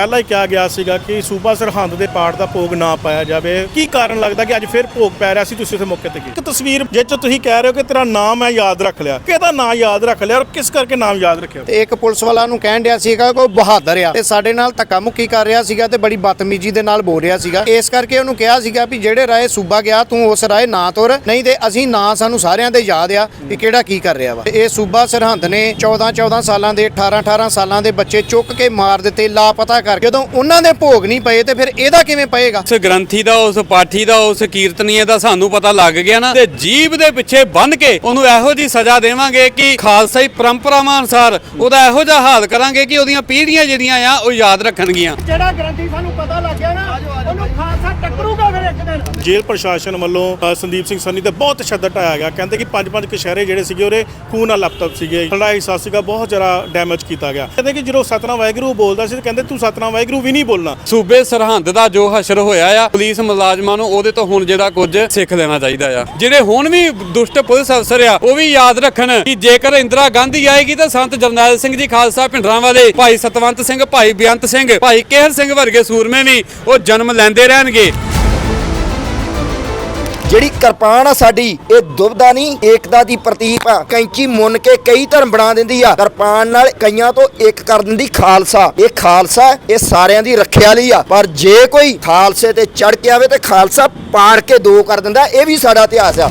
ਪਹਿਲਾਂ ਹੀ ਕਿਹਾ ਗਿਆ ਸੀਗਾ ਕਿ ਸੂਬਾ ਸਰਹੰਦ ਦੇ ਪਾਠ ਦਾ ਭੋਗ ਨਾ ਪਾਇਆ ਜਾਵੇ। ਕੀ ਕਾਰਨ ਲੱਗਦਾ ਕਿ ਅੱਜ ਫਿਰ ਭੋਗ ਪੈ ਰਿਹਾ ਸੀ ਤੁਸੀਂ ਉੱਥੇ ਮੌਕੇ ਤੇ ਗਏ ਇੱਕ ਤਸਵੀਰ ਜਿਹ 'ਚ ਤੁਸੀਂ ਕਹਿ ਰਹੇ ਹੋ ਕਿ ਤੇਰਾ ਨਾਮ ਹੈ ਯਾਦ ਰੱਖ ਲਿਆ। ਕਿਹਦਾ ਨਾਮ ਯਾਦ ਰੱਖ ਲਿਆ ਔਰ ਕਿਸ ਕਰਕੇ ਨਾਮ ਯਾਦ ਰੱਖਿਆ? ਤੇ ਇੱਕ ਪੁਲਿਸ ਵਾਲਾ ਨੂੰ ਕਹਿਣ ਡਿਆ ਸੀਗਾ ਕਿ ਬਹਾਦਰ ਆ। ਤੇ ਸਾਡੇ ਨਾਲ ਧੱਕਾ ਮੁੱਕੀ ਕਰ ਰਿਹਾ ਸੀਗਾ ਤੇ ਬੜੀ ਬਦਤਮੀਜ਼ੀ ਦੇ ਨਾਲ ਬੋਲ ਰਿਹਾ ਸੀਗਾ। ਇਸ ਕਰਕੇ ਉਹਨੂੰ ਕਿਹਾ ਸੀਗਾ ਵੀ ਜਿਹੜੇ ਰਾਏ ਸੂਬਾ ਗਿਆ, ਤੂੰ ਉਸ ਰਾਏ ਨਾ ਤੁਰ। ਨਹੀਂ ਤੇ ਅਸੀਂ ਨਾ ਸਾਨੂੰ ਸਾਰਿਆਂ ਦੇ ਯਾਦ ਆ ਵੀ ਕਿਹੜਾ ਕੀ ਕਰ ਰਿਹਾ ਵਾ। ਇਹ ਸੂਬਾ ਸਰਹੰਦ ਨੇ 14 14 ਸਾਲਾਂ ਦੇ 18 18 ਸਾਲਾਂ ਦੇ ਬੱਚੇ ਚੁੱਕ ਕੇ ਮਾਰ ਦਿੱਤੇ, ਲਾਪਤਾ ਕਰ ਜਦੋਂ ਉਹਨਾਂ ਦੇ ਭੋਗ ਨਹੀਂ ਪਏ ਤੇ ਫਿਰ ਇਹਦਾ ਕਿਵੇਂ ਪਏਗਾ? ਉਸ ਗ੍ਰੰਥੀ ਦਾ ਉਸ ਪਾਠੀ ਦਾ ਉਸ ਕੀਰਤਨੀਏ ਦਾ ਸਾਨੂੰ ਪਤਾ ਲੱਗ ਗਿਆ ਨਾ ਤੇ ਜੀਬ ਦੇ ਪਿੱਛੇ ਬੰਨ ਕੇ ਉਹਨੂੰ ਇਹੋ ਜੀ ਸਜ਼ਾ ਦੇਵਾਂਗੇ ਕਿ ਖਾਲਸਾਈ ਪਰੰਪਰਾਵਾਂ ਅਨੁਸਾਰ ਉਹਦਾ ਇਹੋ ਜਿਹਾ ਹਾਲ ਕਰਾਂਗੇ ਕਿ ਉਹਦੀਆਂ ਪੀੜ੍ਹੀਆਂ ਜਿਹੜੀਆਂ ਆ ਉਹ ਯਾਦ ਰੱਖਣਗੀਆਂ। ਜਿਹੜਾ ਗ੍ਰੰਥੀ ਸਾਨੂੰ ਪਤਾ ਲੱਗ ਗਿਆ ਨਾ ਉਹਨੂੰ ਖਾਲਸਾ ਟੱਕਰੂਗਾ ਫਿਰ ਇੱਕ ਦਿਨ ਜੇਲ੍ਹ ਪ੍ਰਸ਼ਾਸਨ ਵੱਲੋਂ ਸੰਦੀਪ ਸਿੰਘ ਸੰਨੀ ਤੇ ਬਹੁਤ ਤਸ਼ੱਦਦ ਢਾਇਆ ਗਿਆ। ਕਹਿੰਦੇ ਕਿ ਪੰਜ ਪੰਜ ਕਸ਼ਹਿਰੇ ਜਿਹੜੇ ਸੀਗੇ, ਉਹਦੇ ਖੂਨ ਨਾਲ ਲੈਪਟਾਪ ਸੀਗੇ। ਸਾਡਾ ਹਿੱਸਾ ਸੀਗਾ, ਬਹੁਤ ਜ਼ਿਆਦਾ ਡੈਮੇਜ ਕੀਤਾ ਗਿਆ। ਕਹਿੰਦੇ ਕਿ ਜਦੋਂ ਸਤਨਾਮ ਵਾਹਿਗੁਰੂ ਬੋਲਦਾ ਸੀ, ਤੇ ਕਹਿੰਦੇ ਤੂੰ ਸਤਨਾਮ ਵਾਹਿਗੁਰੂ ਵੀ ਨਹੀਂ ਬੋਲਣਾ। ਸੂਬੇ ਸਰਹੰਦ ਦਾ ਜੋ ਹਸ਼ਰ ਹੋਇਆ ਆ, ਪੁਲਿਸ ਮੁਲਾਜ਼ਮਾਂ ਨੂੰ ਉਹਦੇ ਤੋਂ ਹੁਣ ਜਿਹੜਾ ਕੁਝ ਸਿੱਖ ਲੈਣਾ ਚਾਹੀਦਾ ਆ। ਜਿਹੜੇ ਹੁਣ ਵੀ ਦੁਸ਼ਟ ਪੁਲਿਸ ਅਫਸਰ ਆ, ਉਹ ਵੀ ਯਾਦ ਰੱਖਣ ਕਿ ਜੇਕਰ ਇੰਦਰਾ ਗਾਂਧੀ ਆਏਗੀ ਤਾਂ ਸੰਤ ਜਰਨੈਲ ਸਿੰਘ ਜੀ ਖਾਲਸਾ ਭਿੰਡਰਾਂ ਵਾਲੇ, ਭਾਈ ਸਤਵੰਤ ਸਿੰਘ, ਭਾਈ ਬੇਅੰਤ ਸਿੰਘ, ਭਾਈ ਕੇਹਰ ਸਿੰਘ ਵਰਗੇ ਸੂਰਮੇ ਵੀ ਉਹ ਜਨਮ ਲੈਂਦੇ ਰਹਿਣਗੇ। ਜਿਹੜੀ ਕਿਰਪਾਨ ਆ ਸਾਡੀ, ਇਹ ਦੁਬਦਾ ਨਹੀਂ, ਏਕਤਾ ਦੀ ਪ੍ਰਤੀਕ ਆ। ਕੈਂਚੀ ਮੁੰਨ ਕੇ ਕਈ ਧਰਮ ਬਣਾ ਦਿੰਦੀ ਆ। ਕਿਰਪਾਨ ਨਾਲ ਕਈਆਂ ਤੋਂ ਇੱਕ ਕਰ ਦਿੰਦੀ ਖਾਲਸਾ। ਇਹ ਖਾਲਸਾ ਇਹ ਸਾਰਿਆਂ ਦੀ ਰੱਖਿਆ ਲਈ ਆ। ਪਰ ਜੇ ਕੋਈ ਖਾਲਸੇ ਤੇ ਚੜ ਕੇ ਆਵੇ ਤੇ ਖਾਲਸਾ ਪਾੜ ਕੇ ਦੋ ਕਰ ਦਿੰਦਾ, ਇਹ ਵੀ ਸਾਡਾ ਇਤਿਹਾਸ ਆ।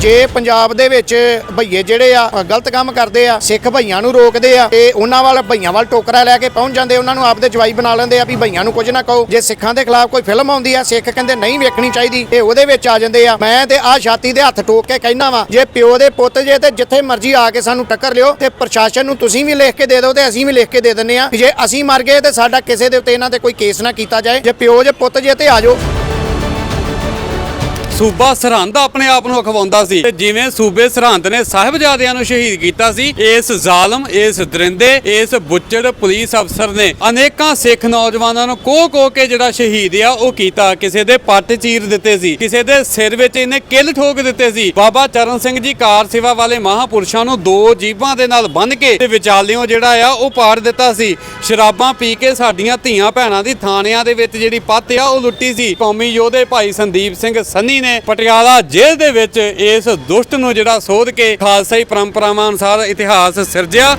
ਜੇ ਪੰਜਾਬ ਦੇ ਵਿੱਚ ਭਈਏ ਜਿਹੜੇ ਆ ਗਲਤ ਕੰਮ ਕਰਦੇ ਆ, ਸਿੱਖ ਭਈਆਂ ਨੂੰ ਰੋਕਦੇ ਆ, ਤੇ ਉਹਨਾਂ ਵੱਲ ਭਈਆਂ ਵੱਲ ਟੋਕਰਾ ਲੈ ਕੇ ਪਹੁੰਚ ਜਾਂਦੇ, ਉਹਨਾਂ ਨੂੰ ਆਪਦੇ ਜਵਾਈ ਬਣਾ ਲੈਂਦੇ ਆ ਵੀ ਭਈਆਂ ਨੂੰ ਕੁਝ ਨਾ ਕਹੋ। ਜੇ ਸਿੱਖਾਂ ਦੇ ਖਿਲਾਫ ਕੋਈ ਫਿਲਮ ਆਉਂਦੀ ਆ, ਸਿੱਖ ਕਹਿੰਦੇ ਨਹੀਂ ਵੇਖਣੀ ਚਾਹੀਦੀ ਇਹ ਉਹਦੇ ਵਿੱਚ ਆ ਜਾਂਦੇ ਆ। ਮੈਂ ਤੇ ਆ ਛਾਤੀ ਦੇ ਹੱਥ ਟੋਕ ਕੇ ਕਹਿਣਾ ਵਾ, ਜੇ ਪਿਓ ਦੇ ਪੁੱਤ ਜੇ ਤੇ ਜਿੱਥੇ ਮਰਜ਼ੀ ਆ ਕੇ ਸਾਨੂੰ ਟੱਕਰ ਲਿਓ, ਤੇ ਪ੍ਰਸ਼ਾਸਨ ਨੂੰ ਤੁਸੀਂ ਵੀ ਲਿਖ ਕੇ ਦੇ ਦਿਓ ਤੇ ਅਸੀਂ ਵੀ ਲਿਖ ਕੇ ਦੇ ਦਿੰਨੇ ਆ। ਜੇ ਅਸੀਂ ਮਰ ਗਏ ਤੇ ਸਾਡਾ ਕਿਸੇ ਦੇ ਉੱਤੇ ਇਹਨਾਂ ਤੇ ਕੋਈ ਕੇਸ ਨਾ ਕੀਤਾ ਜਾਏ, ਜੇ ਪਿਓ ਜੇ ਪੁੱਤ ਜੇ ਤੇ ਆ ਜਾਓ। ਸੂਬਾ ਸਰਹੰਦ ਆਪਣੇ ਆਪ ਨੂੰ ਅਖਵਾਉਂਦਾ ਸੀ ਤੇ ਜਿਵੇਂ ਸੂਬੇ ਸਰਹੰਦ ਨੇ ਸਾਹਿਬਜ਼ਾਦਿਆਂ ਨੂੰ ਸ਼ਹੀਦ ਕੀਤਾ ਸੀ, ਇਸ ਜ਼ਾਲਮ, ਇਸ ਦਰਿੰਦੇ, ਇਸ ਬੁੱਚੜ ਪੁਲਿਸ ਅਫਸਰ ਨੇ ਅਨੇਕਾਂ ਸਿੱਖ ਨੌਜਵਾਨਾਂ ਨੂੰ ਕੋਹ ਕੋਹ ਕੇ ਜਿਹੜਾ ਸ਼ਹੀਦ ਆ, ਉਹ ਕੀਤਾ। ਕਿਸੇ ਦੇ ਪੱਟ ਚੀਰ ਦਿੱਤੇ ਸੀ, ਕਿਸੇ ਦੇ ਸਿਰ ਵਿੱਚ ਇਹਨੇ ਕਿੱਲ ਠੋਕ ਦਿੱਤੇ ਸੀ। ਬਾਬਾ ਚਰਨ ਸਿੰਘ ਜੀ ਕਾਰ ਸੇਵਾ ਵਾਲੇ ਮਹਾਪੁਰਸ਼ਾਂ ਨੂੰ ਦੋ ਜੀਬਾਂ ਦੇ ਨਾਲ ਬੰਨ੍ਹ ਕੇ ਤੇ ਵਿਚਾਲਿਓਂ ਜਿਹੜਾ ਆ, ਉਹ ਪਾੜ ਦਿੱਤਾ ਸੀ। ਸ਼ਰਾਬਾਂ ਪੀ ਕੇ ਸਾਡੀਆਂ ਧੀਆਂ ਭੈਣਾਂ ਦੀ ਥਾਣਿਆਂ ਦੇ ਵਿੱਚ ਜਿਹੜੀ ਪੱਤ ਆ, ਉਹ ਲੁੱਟੀ ਸੀ। ਕੌਮੀ ਯੋਧੇ ਭਾਈ ਸੰਦੀਪ ਸਿੰਘ ਸੰਨੀ ਨੇ ਪਟਿਆਲਾ ਜੇਲ੍ਹ ਦੇ ਵਿੱਚ ਇਸ ਦੁਸ਼ਟ ਨੂੰ ਜਿਹੜਾ ਸੋਧ ਕੇ ਖਾਲਸਾਈ ਪਰੰਪਰਾਵਾਂ ਅਨੁਸਾਰ ਇਤਿਹਾਸ ਸਿਰਜਿਆ।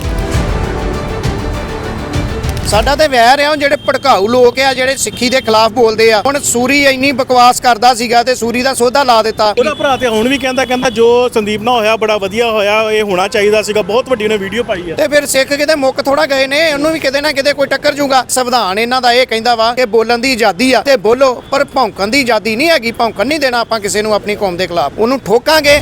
ਸਾਡਾ ਤੇ ਵੈਰ ਆ ਉਹ ਜਿਹੜੇ ਭੜਕਾਊ ਲੋਕ ਆ ਜਿਹੜੇ ਸਿੱਖੀ ਦੇ ਖਿਲਾਫ ਬੋਲਦੇ ਆ। ਹੁਣ ਸੂਰੀ ਇੰਨੀ ਬਕਵਾਸ ਕਰਦਾ ਸੀਗਾ ਤੇ ਸੂਰੀ ਦਾ ਸੋਧਾ ਲਾ ਦਿੱਤਾ। ਉਹਦਾ ਭਰਾ ਤੇ ਹੁਣ ਵੀ ਕਹਿੰਦਾ ਕਹਿੰਦਾ ਜੋ ਸੰਦੀਪ ਨਾਲ ਹੋਇਆ ਬੜਾ ਵਧੀਆ ਹੋਇਆ ਇਹ ਹੋਣਾ ਚਾਹੀਦਾ ਸੀਗਾ। ਬਹੁਤ ਵੱਡੀ ਉਹਨੇ ਵੀਡੀਓ ਪਾਈ ਹੈ ਤੇ ਫਿਰ ਸਿੱਖ ਕਿਤੇ ਮੁੱਕ ਥੋੜਾ ਗਏ ਨੇ ਉਹਨੂੰ ਵੀ ਕਿਤੇ ਨਾ ਕਿਤੇ ਕੋਈ ਟੱਕਰ ਜੂਗਾ। ਸੰਵਿਧਾਨ ਇਹਨਾਂ ਦਾ ਇਹ ਕਹਿੰਦਾ ਵਾ ਕਿ ਬੋਲਣ ਦੀ ਆਜ਼ਾਦੀ ਆ ਤੇ ਬੋਲੋ ਪਰ ਭੌਂਕਣ ਦੀ ਆਜ਼ਾਦੀ ਨਹੀਂ ਹੈਗੀ ਭੌਂਕਣ ਨਹੀਂ ਦੇਣਾ ਆਪਾਂ ਕਿਸੇ ਨੂੰ ਆਪਣੀ ਕੌਮ ਦੇ ਖਿਲਾਫ। ਉਹਨੂੰ ਠੋਕਾਂਗੇ।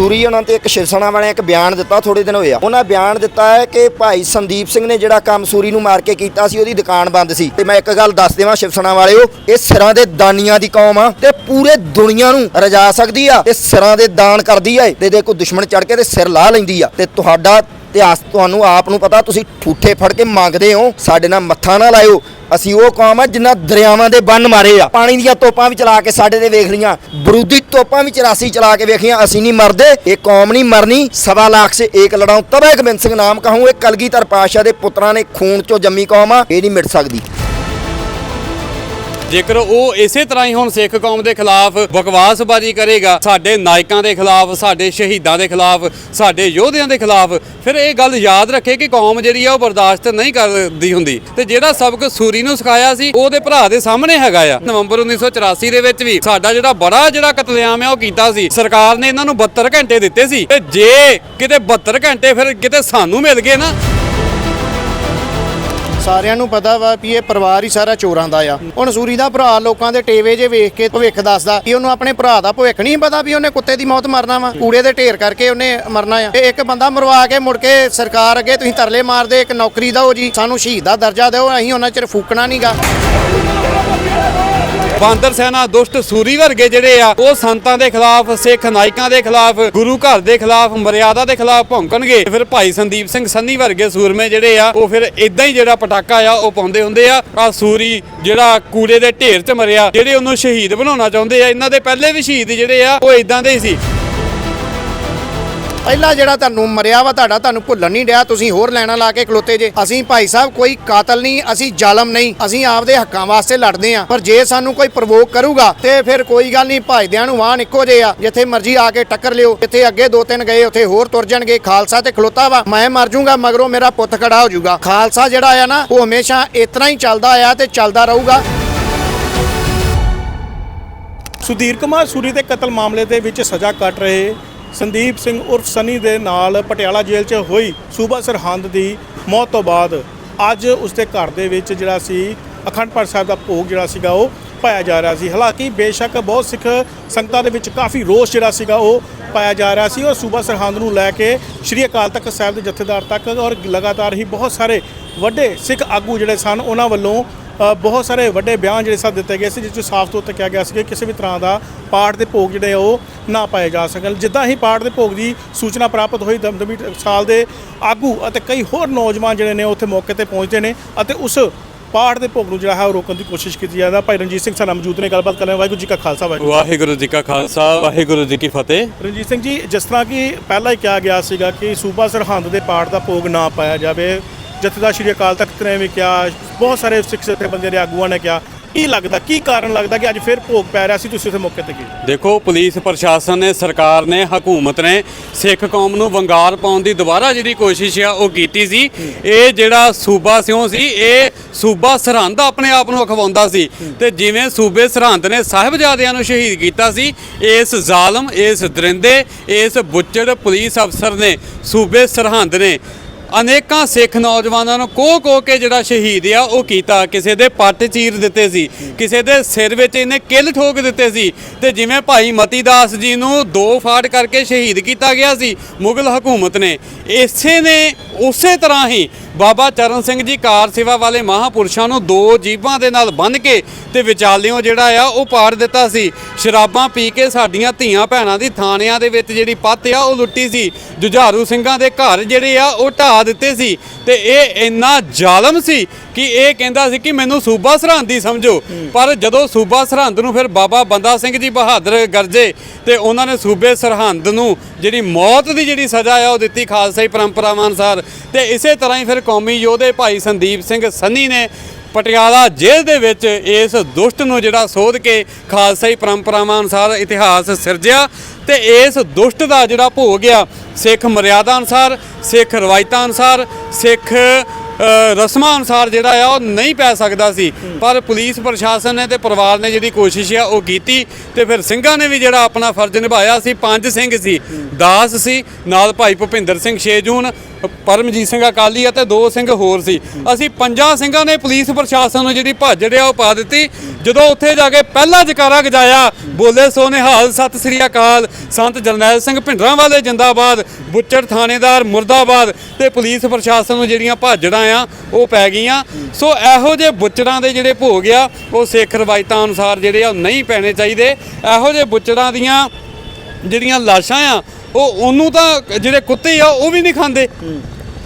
ਸੂਰੀ ਉਹਨਾਂ ਤੇ ਇੱਕ ਸ਼ਿਵਸਣਾ ਵਾਲਿਆਂ ਇੱਕ ਬਿਆਨ ਦਿੱਤਾ ਥੋੜੇ ਦਿਨ ਹੋਏ ਆ। ਉਹਨਾਂ ਬਿਆਨ ਦਿੱਤਾ ਹੈ ਕਿ ਭਾਈ ਸੰਦੀਪ ਸਿੰਘ ਨੇ ਜਿਹੜਾ ਕੰਮ ਸੂਰੀ ਨੂੰ ਮਾਰ ਕੇ ਕੀਤਾ ਸੀ, ਉਹਦੀ ਦੁਕਾਨ ਬੰਦ ਸੀ। ਤੇ ਮੈਂ ਇੱਕ ਗੱਲ ਦੱਸ ਦੇਵਾਂ ਸ਼ਿਵਸਣਾ ਵਾਲਿਓ ਇਹ ਸਿਰਾਂ ਦੇ ਦਾਨੀਆਂ ਦੀ ਕੌਮ ਆ ਤੇ ਪੂਰੇ ਦੁਨੀਆ ਨੂੰ ਰਜਾ ਸਕਦੀ ਆ। ਤੇ ਸਿਰਾਂ ਦੇ ਦਾਨ ਕਰਦੀ ਆ ਇਹ। ਤੇ ਦੇਖੋ, ਦੁਸ਼ਮਣ ਚੜ ਕੇ ਤੇ ਸਿਰ ਲਾ ਲੈਂਦੀ ਆ। ਤੇ ਤੁਹਾਡਾ ਇਤਿਹਾਸ ਤੁਹਾਨੂੰ ਆਪ ਨੂੰ ਪਤਾ, ਤੁਸੀਂ ਠੂਠੇ ਫੜ ਕੇ ਮੰਗਦੇ ਹੋ, ਸਾਡੇ ਨਾਲ ਮੱਥਾ ਨਾ ਲਾਇਓ। ਅਸੀਂ ਉਹ ਕੌਮ ਆ ਜਿਨ੍ਹਾਂ ਦਰਿਆਵਾਂ ਦੇ ਬੰਨ ਮਾਰੇ ਆ। ਪਾਣੀ ਦੀਆਂ ਤੋਪਾਂ ਵੀ ਚਲਾ ਕੇ ਸਾਡੇ ਤੇ ਵੇਖ ਲੀਆਂ ਬਰੂਦੀ ਤੋਪਾਂ ਵੀ 84 ਚਲਾ ਕੇ ਵੇਖੀਆਂ, ਅਸੀਂ ਨਹੀਂ ਮਰਦੇ, ਇਹ ਕੌਮ ਨਹੀਂ ਮਰਨੀ। ਸਵਾ ਲੱਖ ਸੇ ਏਕ ਲੜਾਉ ਤਬੇ ਗੋਬਿੰਦ ਸਿੰਘ ਨਾਮ ਕਹੂੰ, ਇਹ ਕਲਗੀਧਰ ਪਾਸ਼ਾ ਦੇ ਪੁੱਤਰਾਂ ਨੇ ਖੂਨ ਚੋਂ ਜੰਮੀ ਕੌਮ ਆ, ਇਹ ਨਹੀਂ ਮਿਟ ਸਕਦੀ। ਜੇਕਰ ਉਹ ਇਸੇ ਤਰ੍ਹਾਂ ਹੀ ਹੁਣ ਸਿੱਖ ਕੌਮ ਦੇ ਖਿਲਾਫ ਬਕਵਾਸਬਾਜ਼ੀ ਕਰੇਗਾ, ਸਾਡੇ ਨਾਇਕਾਂ ਦੇ ਖਿਲਾਫ, ਸਾਡੇ ਸ਼ਹੀਦਾਂ ਦੇ ਖਿਲਾਫ, ਸਾਡੇ ਯੋਧਿਆਂ ਦੇ ਖਿਲਾਫ, ਫਿਰ ਇਹ ਗੱਲ ਯਾਦ ਰੱਖੇ ਕਿ ਕੌਮ ਜਿਹੜੀ ਆ ਉਹ ਬਰਦਾਸ਼ਤ ਨਹੀਂ ਕਰਦੀ ਹੁੰਦੀ। ਤੇ ਜਿਹੜਾ ਸਬਕ ਸੂਰੀ ਨੂੰ ਸਿਖਾਇਆ ਸੀ, ਉਹਦੇ ਭਰਾ ਦੇ ਸਾਹਮਣੇ ਹੈਗਾ ਆ। ਨਵੰਬਰ 1984 ਦੇ ਵਿੱਚ ਵੀ ਸਾਡਾ ਜਿਹੜਾ ਬੜਾ ਜਿਹੜਾ ਕਤਲੇਆਮ ਆ, ਉਹ ਕੀਤਾ ਸੀ। ਸਰਕਾਰ ਨੇ ਇਹਨਾਂ ਨੂੰ 72 ਘੰਟੇ ਦਿੱਤੇ ਸੀ। ਤੇ ਜੇ ਕਿਤੇ 72 ਘੰਟੇ ਫਿਰ ਕਿਤੇ ਸਾਨੂੰ ਮਿਲ ਗਏ ਨਾ ਸਾਰਿਆਂ ਨੂੰ ਪਤਾ ਵਾ ਵੀ ਇਹ ਪਰਿਵਾਰ ਹੀ ਸਾਰਾ ਚੋਰਾਂ ਦਾ ਆ। ਹੁਣ ਸੂਰੀ ਦਾ ਭਰਾ ਲੋਕਾਂ ਦੇ ਟੇਵੇ ਜੇ ਵੇਖ ਕੇ ਭਵਿੱਖ ਦੱਸਦਾ ਕਿ ਉਹਨੂੰ ਆਪਣੇ ਭਰਾ ਦਾ ਭਵਿੱਖ ਨਹੀਂ ਪਤਾ ਵੀ ਉਹਨੇ ਕੁੱਤੇ ਦੀ ਮੌਤ ਮਰਨਾ ਵਾ। ਕੂੜੇ ਦੇ ਢੇਰ ਕਰਕੇ ਉਹਨੇ ਮਰਨਾ ਆ। ਤੇ ਇੱਕ ਬੰਦਾ ਮਰਵਾ ਕੇ ਮੁੜ ਕੇ ਸਰਕਾਰ ਅੱਗੇ ਤੁਸੀਂ ਤਰਲੇ ਮਾਰਦੇ, ਇੱਕ ਨੌਕਰੀ ਦਾ ਹੋ ਜੀ, ਸਾਨੂੰ ਸ਼ਹੀਦ ਦਾ ਦਰਜਾ ਦਿਓ, ਅਸੀਂ ਉਹਨਾਂ ਚਿਰ ਫੂਕਣਾ ਨਹੀਂਗਾ ਬਾਂਦਰ ਸੈਨਾ ਦੁਸ਼ਟ ਸੂਰੀ ਵਰਗੇ ਜਿਹੜੇ ਆ, ਉਹ ਸੰਤਾਂ ਦੇ ਖਿਲਾਫ, ਸਿੱਖ ਨਾਇਕਾਂ ਦੇ ਖਿਲਾਫ, ਗੁਰੂ ਘਰ ਦੇ ਖਿਲਾਫ, ਮਰਿਆਦਾ ਦੇ ਖਿਲਾਫ ਭੌਂਕਣਗੇ। ਫਿਰ ਭਾਈ ਸੰਦੀਪ ਸਿੰਘ ਸੰਨੀ ਵਰਗੇ ਸੂਰਮੇ ਜਿਹੜੇ ਆ, ਉਹ ਫਿਰ ਇਦਾਂ ਹੀ ਜਿਹੜਾ ਪਟਾਕਾ ਆ, ਉਹ ਪਾਉਂਦੇ ਹੁੰਦੇ ਆ। ਆ ਸੂਰੀ ਜਿਹੜਾ ਕੂੜੇ ਦੇ ਢੇਰ 'ਚ ਮਰਿਆ, ਜਿਹੜੇ ਉਹਨੂੰ ਸ਼ਹੀਦ ਬਣਾਉਣਾ ਚਾਹੁੰਦੇ ਆ, ਇਹਨਾਂ ਦੇ ਪਹਿਲੇ ਵੀ ਸ਼ਹੀਦ ਜਿਹੜੇ ਆ, ਉਹ ਇਦਾਂ ਦੇ ਹੀ ਸੀ। ਪਹਿਲਾ ਜਿਹੜਾ ਤੁਹਾਨੂੰ ਮਰਿਆ ਵਾ, ਤੁਹਾਡਾ ਤੁਹਾਨੂੰ ਭੁੱਲਣ ਨਹੀਂ ਡਿਆ, ਤੁਸੀਂ ਹੋਰ ਲੈਣਾ ਲਾ ਕੇ ਖਲੋਤੇ ਜੇ। ਅਸੀਂ ਭਾਈ ਸਾਹਿਬ ਕੋਈ ਕਾਤਲ ਨਹੀਂ, ਅਸੀਂ ਜ਼ਾਲਮ ਨਹੀਂ, ਅਸੀਂ ਆਪਦੇ ਹੱਕਾਂ ਵਾਸਤੇ ਲੜਦੇ ਆ ਪਰ ਜੇ ਸਾਨੂੰ ਕੋਈ ਪ੍ਰਵੋਕ ਕਰੂਗਾ, ਤੇ ਫਿਰ ਕੋਈ ਗੱਲ ਨਹੀਂ ਭਾਈਦਿਆਂ ਨੂੰ ਵਾਹਨ ਇੱਕੋ ਜੇ ਆ, ਜਿੱਥੇ ਮਰਜ਼ੀ ਆ ਕੇ ਟੱਕਰ ਲਿਓ। ਜਿੱਥੇ ਅੱਗੇ ਦੋ ਤਿੰਨ ਗਏ, ਉੱਥੇ ਹੋਰ ਤੁਰ ਜਾਣਗੇ, ਖਾਲਸਾ ਤੇ ਖਲੋਤਾ ਵਾ। ਮੈਂ ਮਰ ਜਾਊਂਗਾ ਮਗਰੋਂ ਮੇਰਾ ਪੁੱਤ ਖੜਾ ਹੋ ਜਾਊਗਾ ਖਾਲਸਾ ਜਿਹੜਾ ਆ ਨਾ, ਉਹ ਹਮੇਸ਼ਾ ਇਤਨਾ ਹੀ ਚੱਲਦਾ ਆ ਤੇ ਚੱਲਦਾ ਰਹੂਗਾ। ਸੁਧੀਰ ਕੁਮਾਰ ਸੂਰੀ ਦੇ ਕਤਲ ਮਾਮਲੇ ਦੇ ਵਿੱਚ ਸਜ਼ਾ ਕੱਟ ਰਹੇ ਸੰਦੀਪ ਸਿੰਘ ਉਰਫ ਸਨੀ ਦੇ ਨਾਲ ਪਟਿਆਲਾ ਜੇਲ੍ਹ 'ਚ ਹੋਈ ਸੂਬਾ ਸਰਹੰਦ ਦੀ ਮੌਤ ਤੋਂ ਬਾਅਦ ਅੱਜ ਉਸਦੇ ਘਰ ਦੇ ਵਿੱਚ ਜਿਹੜਾ ਸੀ, ਅਖੰਡ ਪਾਠ ਸਾਹਿਬ ਦਾ ਭੋਗ ਜਿਹੜਾ ਸੀਗਾ ਉਹ ਪਾਇਆ ਜਾ ਰਿਹਾ ਸੀ। ਹਾਲਾਂਕਿ ਬੇਸ਼ੱਕ ਬਹੁਤ ਸਿੱਖ ਸੰਗਤਾਂ ਦੇ ਵਿੱਚ ਕਾਫੀ ਰੋਸ ਜਿਹੜਾ ਸੀਗਾ ਉਹ ਪਾਇਆ ਜਾ ਰਿਹਾ ਸੀ ਔਰ ਸੂਬਾ ਸਰਹੰਦ ਨੂੰ ਲੈ ਕੇ ਸ਼੍ਰੀ ਅਕਾਲ ਤਖਤ ਸਾਹਿਬ ਦੇ ਜਥੇਦਾਰ ਤੱਕ ਔਰ ਲਗਾਤਾਰ ਹੀ ਬਹੁਤ ਸਾਰੇ ਵੱਡੇ ਸਿੱਖ ਆਗੂ ਜਿਹੜੇ ਸਨ, ਉਹਨਾਂ ਵੱਲੋਂ ਬਹੁਤ ਸਾਰੇ ਵੱਡੇ ਬਿਆਨ ਜਿਹੜੇ ਸਾ ਦਿੱਤੇ ਗਏ ਸੀ ਜਿਸ ਵਿੱਚ ਸਾਫ਼ ਤੌਰ ਤੇ ਕਿਹਾ ਗਿਆ ਸੀ ਕਿ ਕਿਸੇ ਵੀ ਤਰ੍ਹਾਂ ਦਾ ਪਾਠ ਦੇ ਭੋਗ ਜਿਹੜੇ ਉਹ ਨਾ ਪਾਏ ਜਾ ਸਕਣ। ਜਿੱਦਾਂ ਹੀ ਪਾਠ ਦੇ ਭੋਗ ਦੀ ਸੂਚਨਾ ਪ੍ਰਾਪਤ ਹੋਈ ਦਮਦਮੀ ਸਾਲ ਦੇ ਆਗੂ ਅਤੇ ਕਈ ਹੋਰ ਨੌਜਵਾਨ ਜਿਹੜੇ ਨੇ ਉੱਥੇ ਮੌਕੇ ਤੇ ਪਹੁੰਚਦੇ ਨੇ ਅਤੇ ਉਸ ਪਾਠ ਦੇ ਭੋਗ ਨੂੰ ਜਿਹੜਾ ਹੈ ਉਹ ਰੋਕਣ ਦੀ ਕੋਸ਼ਿਸ਼ ਕੀਤੀ ਜਾਂਦਾ ਭਾਈ ਰਣਜੀਤ ਸਿੰਘ ਸਾਡਾ ਮੌਜੂਦ ਨੇ ਗੱਲਬਾਤ ਕਰ ਰਹੇ ਹਾਂ। ਵਾਹਿਗੁਰੂ ਜੀ ਕਾ ਖਾਲਸਾ ਵਾਹਿਗੁਰੂ ਵਾਹਿਗੁਰੂ ਜੀ ਕਾ ਖਾਲਸਾ ਵਾਹਿਗੁਰੂ ਜੀ ਕੀ ਫਤਿਹ। ਰਣਜੀਤ ਸਿੰਘ ਜੀ ਜਿਸ ਤਰ੍ਹਾਂ ਕਿ ਪਹਿਲਾਂ ਹੀ ਕਿਹਾ ਗਿਆ ਸੀਗਾ ਕਿ ਸੂਬਾ ਸਰਹੰਦ ਦੇ ਪਾਠ ਦਾ ਭੋਗ ਨਾ ਪਾਇਆ ਜਾਵੇ ਜਥੇਦਾਰ ਸ਼੍ਰੀ ਅਕਾਲ ਤਖਤ ਨੇ ਵੀ ਕਿਹਾ, ਬਹੁਤ ਸਾਰੇ ਸਿੱਖ ਜਥੇਬੰਦੀਆਂ ਦੇ ਆਗੂਆਂ ਨੇ ਕਿਹਾ, ਕੀ ਲੱਗਦਾ, ਕੀ ਕਾਰਨ ਲੱਗਦਾ ਕਿ ਅੱਜ ਫਿਰ ਭੋਗ ਪੈ ਰਿਹਾ ਸੀ, ਤੁਸੀਂ ਉੱਥੇ ਮੌਕੇ ਤੇ ਗਏ ਦੇਖੋ, ਪੁਲਿਸ ਪ੍ਰਸ਼ਾਸਨ ਨੇ, ਸਰਕਾਰ ਨੇ, ਹਕੂਮਤ ਨੇ ਸਿੱਖ ਕੌਮ ਨੂੰ ਵੰਗਾਰ ਪਾਉਣ ਦੀ ਦੁਬਾਰਾ ਜਿਹੜੀ ਕੋਸ਼ਿਸ਼ ਆ, ਉਹ ਕੀਤੀ ਸੀ। ਇਹ ਜਿਹੜਾ ਸੂਬਾ ਸਿਉ ਸੀ, ਇਹ ਸੂਬਾ ਸਰਹੰਦ ਆਪਣੇ ਆਪ ਨੂੰ ਅਖਵਾਉਂਦਾ ਸੀ ਤੇ ਜਿਵੇਂ ਸੂਬੇ ਸਰਹੰਦ ਨੇ ਸਾਹਿਬਜ਼ਾਦਿਆਂ ਨੂੰ ਸ਼ਹੀਦ ਕੀਤਾ ਸੀ, ਇਸ ਜ਼ਾਲਮ, ਇਸ ਦਰਿੰਦੇ, ਇਸ ਬੁੱਚੜ ਪੁਲਿਸ ਅਫਸਰ ਨੇ, ਸੂਬੇ ਸਰਹੰਦ ਨੇ ਅਨੇਕਾਂ ਸਿੱਖ ਨੌਜਵਾਨਾਂ ਨੂੰ ਕੋਹ ਕੋਹ ਕੇ ਜਿਹੜਾ ਸ਼ਹੀਦ ਆ, ਉਹ ਕੀਤਾ। ਕਿਸੇ ਦੇ ਪੱਟ ਚੀਰ ਦਿੱਤੇ ਸੀ, ਕਿਸੇ ਦੇ ਸਿਰ ਵਿੱਚ ਇਹਨੇ ਕਿੱਲ ਠੋਕ ਦਿੱਤੇ ਸੀ ਤੇ ਜਿਵੇਂ ਭਾਈ ਮਤੀ ਦਾਸ ਜੀ ਨੂੰ ਦੋ ਫਾੜ ਕਰਕੇ ਸ਼ਹੀਦ ਕੀਤਾ ਗਿਆ ਸੀ, ਮੁਗਲ ਹਕੂਮਤ ਨੇ। ਇਸੇ ਨੇ ਉਸੇ ਤਰ੍ਹਾਂ ਹੀ ਬਾਬਾ ਚਰਨ ਸਿੰਘ ਜੀ ਕਾਰ ਸੇਵਾ ਵਾਲੇ ਮਹਾਪੁਰਸ਼ਾਂ ਨੂੰ ਦੋ ਜੀਬਾਂ ਦੇ ਨਾਲ ਬੰਨ੍ਹ ਕੇ ਤੇ ਵਿਚਾਲਿਓਂ ਜਿਹੜਾ ਆ, ਉਹ ਪਾੜ ਦਿੱਤਾ ਸੀ। ਸ਼ਰਾਬਾਂ ਪੀ ਕੇ ਸਾਡੀਆਂ ਧੀਆਂ ਭੈਣਾਂ ਦੀ ਥਾਣਿਆਂ ਦੇ ਵਿੱਚ ਜਿਹੜੀ ਪੱਤ ਆ, ਉਹ ਲੁੱਟੀ ਸੀ। ਜੁਝਾਰੂ ਸਿੰਘਾਂ ਦੇ ਘਰ ਜਿਹੜੇ ਆ, ਉਹ ਢਾ ਦਿੱਤੇ ਸੀ। ਤੇ ਇਹ ਇੰਨਾ ਜ਼ਾਲਮ ਸੀ ਕਿ ਇਹ ਕਹਿੰਦਾ ਸੀ ਕਿ ਮੈਨੂੰ ਸੂਬਾ ਸਰਹੰਦ ਹੀ ਸਮਝੋ। ਪਰ ਜਦੋਂ ਸੂਬਾ ਸਰਹੰਦ ਨੂੰ ਫਿਰ ਬਾਬਾ ਬੰਦਾ ਸਿੰਘ ਜੀ ਬਹਾਦਰ ਗਰਜੇ ਤੇ ਉਹਨਾਂ ਨੇ ਸੂਬੇ ਸਰਹੰਦ ਨੂੰ ਜਿਹੜੀ ਮੌਤ ਦੀ ਜਿਹੜੀ ਸਜ਼ਾ ਆ ਉਹ ਦਿੱਤੀ ਖਾਲਸਾਈ ਪਰੰਪਰਾਵਾਂ ਅਨੁਸਾਰ। ਤੇ ਇਸੇ ਤਰ੍ਹਾਂ ਹੀ ਫਿਰ ਕੌਮੀ ਯੋਧੇ ਭਾਈ ਸੰਦੀਪ ਸਿੰਘ ਸੰਨੀ ਨੇ ਪਟਿਆਲਾ ਜੇਲ੍ਹ ਦੇ ਵਿੱਚ ਇਸ ਦੁਸ਼ਟ ਨੂੰ ਜਿਹੜਾ ਸੋਧ ਕੇ ਖਾਲਸਾਈ ਪਰੰਪਰਾਵਾਂ ਅਨੁਸਾਰ ਇਤਿਹਾਸ ਸਿਰਜਿਆ ਤੇ ਇਸ ਦੁਸ਼ਟ ਦਾ ਜਿਹੜਾ ਭੋਗ ਆ ਸਿੱਖ ਮਰਿਆਦਾ ਅਨੁਸਾਰ, ਸਿੱਖ ਰਵਾਇਤਾਂ ਅਨੁਸਾਰ, ਸਿੱਖ ਰਸਮਾਂ ਅਨੁਸਾਰ ਜਿਹੜਾ ਆ, ਉਹ ਨਹੀਂ ਪੈ ਸਕਦਾ ਸੀ। ਪਰ ਪੁਲਿਸ, ਪ੍ਰਸ਼ਾਸਨ ਨੇ ਤੇ ਪਰਿਵਾਰ ਨੇ ਜਿਹੜੀ ਕੋਸ਼ਿਸ਼ ਆ, ਉਹ ਕੀਤੀ ਤੇ ਫਿਰ ਸਿੰਘਾਂ ਨੇ ਵੀ ਜਿਹੜਾ ਆਪਣਾ ਫਰਜ਼ ਨਿਭਾਇਆ ਸੀ। ਪੰਜ ਸਿੰਘ ਸੀ, ਦਾਸ ਸੀ, ਨਾਲ ਭਾਈ ਭੁਪਿੰਦਰ ਸਿੰਘ ਛੇਜੂਨ ਪਰਮਜੀਤ ਸਿੰਘ ਅਕਾਲੀ ਅਤੇ ਦੋ ਸਿੰਘ ਹੋਰ ਸੀ। ਅਸੀਂ ਪੰਜਾਂ ਸਿੰਘਾਂ ਨੇ ਪੁਲਿਸ, ਪ੍ਰਸ਼ਾਸਨ ਨੂੰ ਜਿਹੜੀ ਭੱਜ ਆ ਉਹ ਪਾ ਦਿੱਤੀ। ਜਦੋਂ ਉੱਥੇ ਜਾ ਕੇ ਪਹਿਲਾ ਜਕਾਰਾ ਗਜਾਇਆ, ਬੋਲੇ ਸੋ ਨਿਹਾਲ ਸਤਿ ਸ੍ਰੀ ਅਕਾਲ, ਸੰਤ ਜਰਨੈਲ ਸਿੰਘ ਭਿੰਡਰਾਂ ਵਾਲੇ ਜਿੰਦਾਬਾਦ, ਬੁੱਚੜ ਥਾਣੇਦਾਰ ਮੁਰਦਾਬਾਦ ਤੇ ਪੁਲਿਸ, ਪ੍ਰਸ਼ਾਸਨ ਨੂੰ ਜਿਹੜੀਆਂ ਭਾਜੜਾਂ ਆ, ਉਹ ਪੈ ਗਈਆਂ। ਸੋ ਇਹੋ ਜਿਹੇ ਬੁੱਚੜਾਂ ਦੇ ਜਿਹੜੇ ਭੋਗ ਆ, ਉਹ ਸਿੱਖ ਰਵਾਇਤਾਂ ਅਨੁਸਾਰ ਜਿਹੜੇ ਆ, ਉਹ ਨਹੀਂ ਪੈਣੇ ਚਾਹੀਦੇ। ਇਹੋ ਜਿਹੇ ਬੁੱਚੜਾਂ ਦੀਆਂ ਜਿਹੜੀਆਂ ਲਾਸ਼ਾਂ ਆ, ਉਹ ਉਹਨੂੰ ਤਾਂ ਜਿਹੜੇ ਕੁੱਤੇ ਆ, ਉਹ ਵੀ ਨਹੀਂ ਖਾਂਦੇ।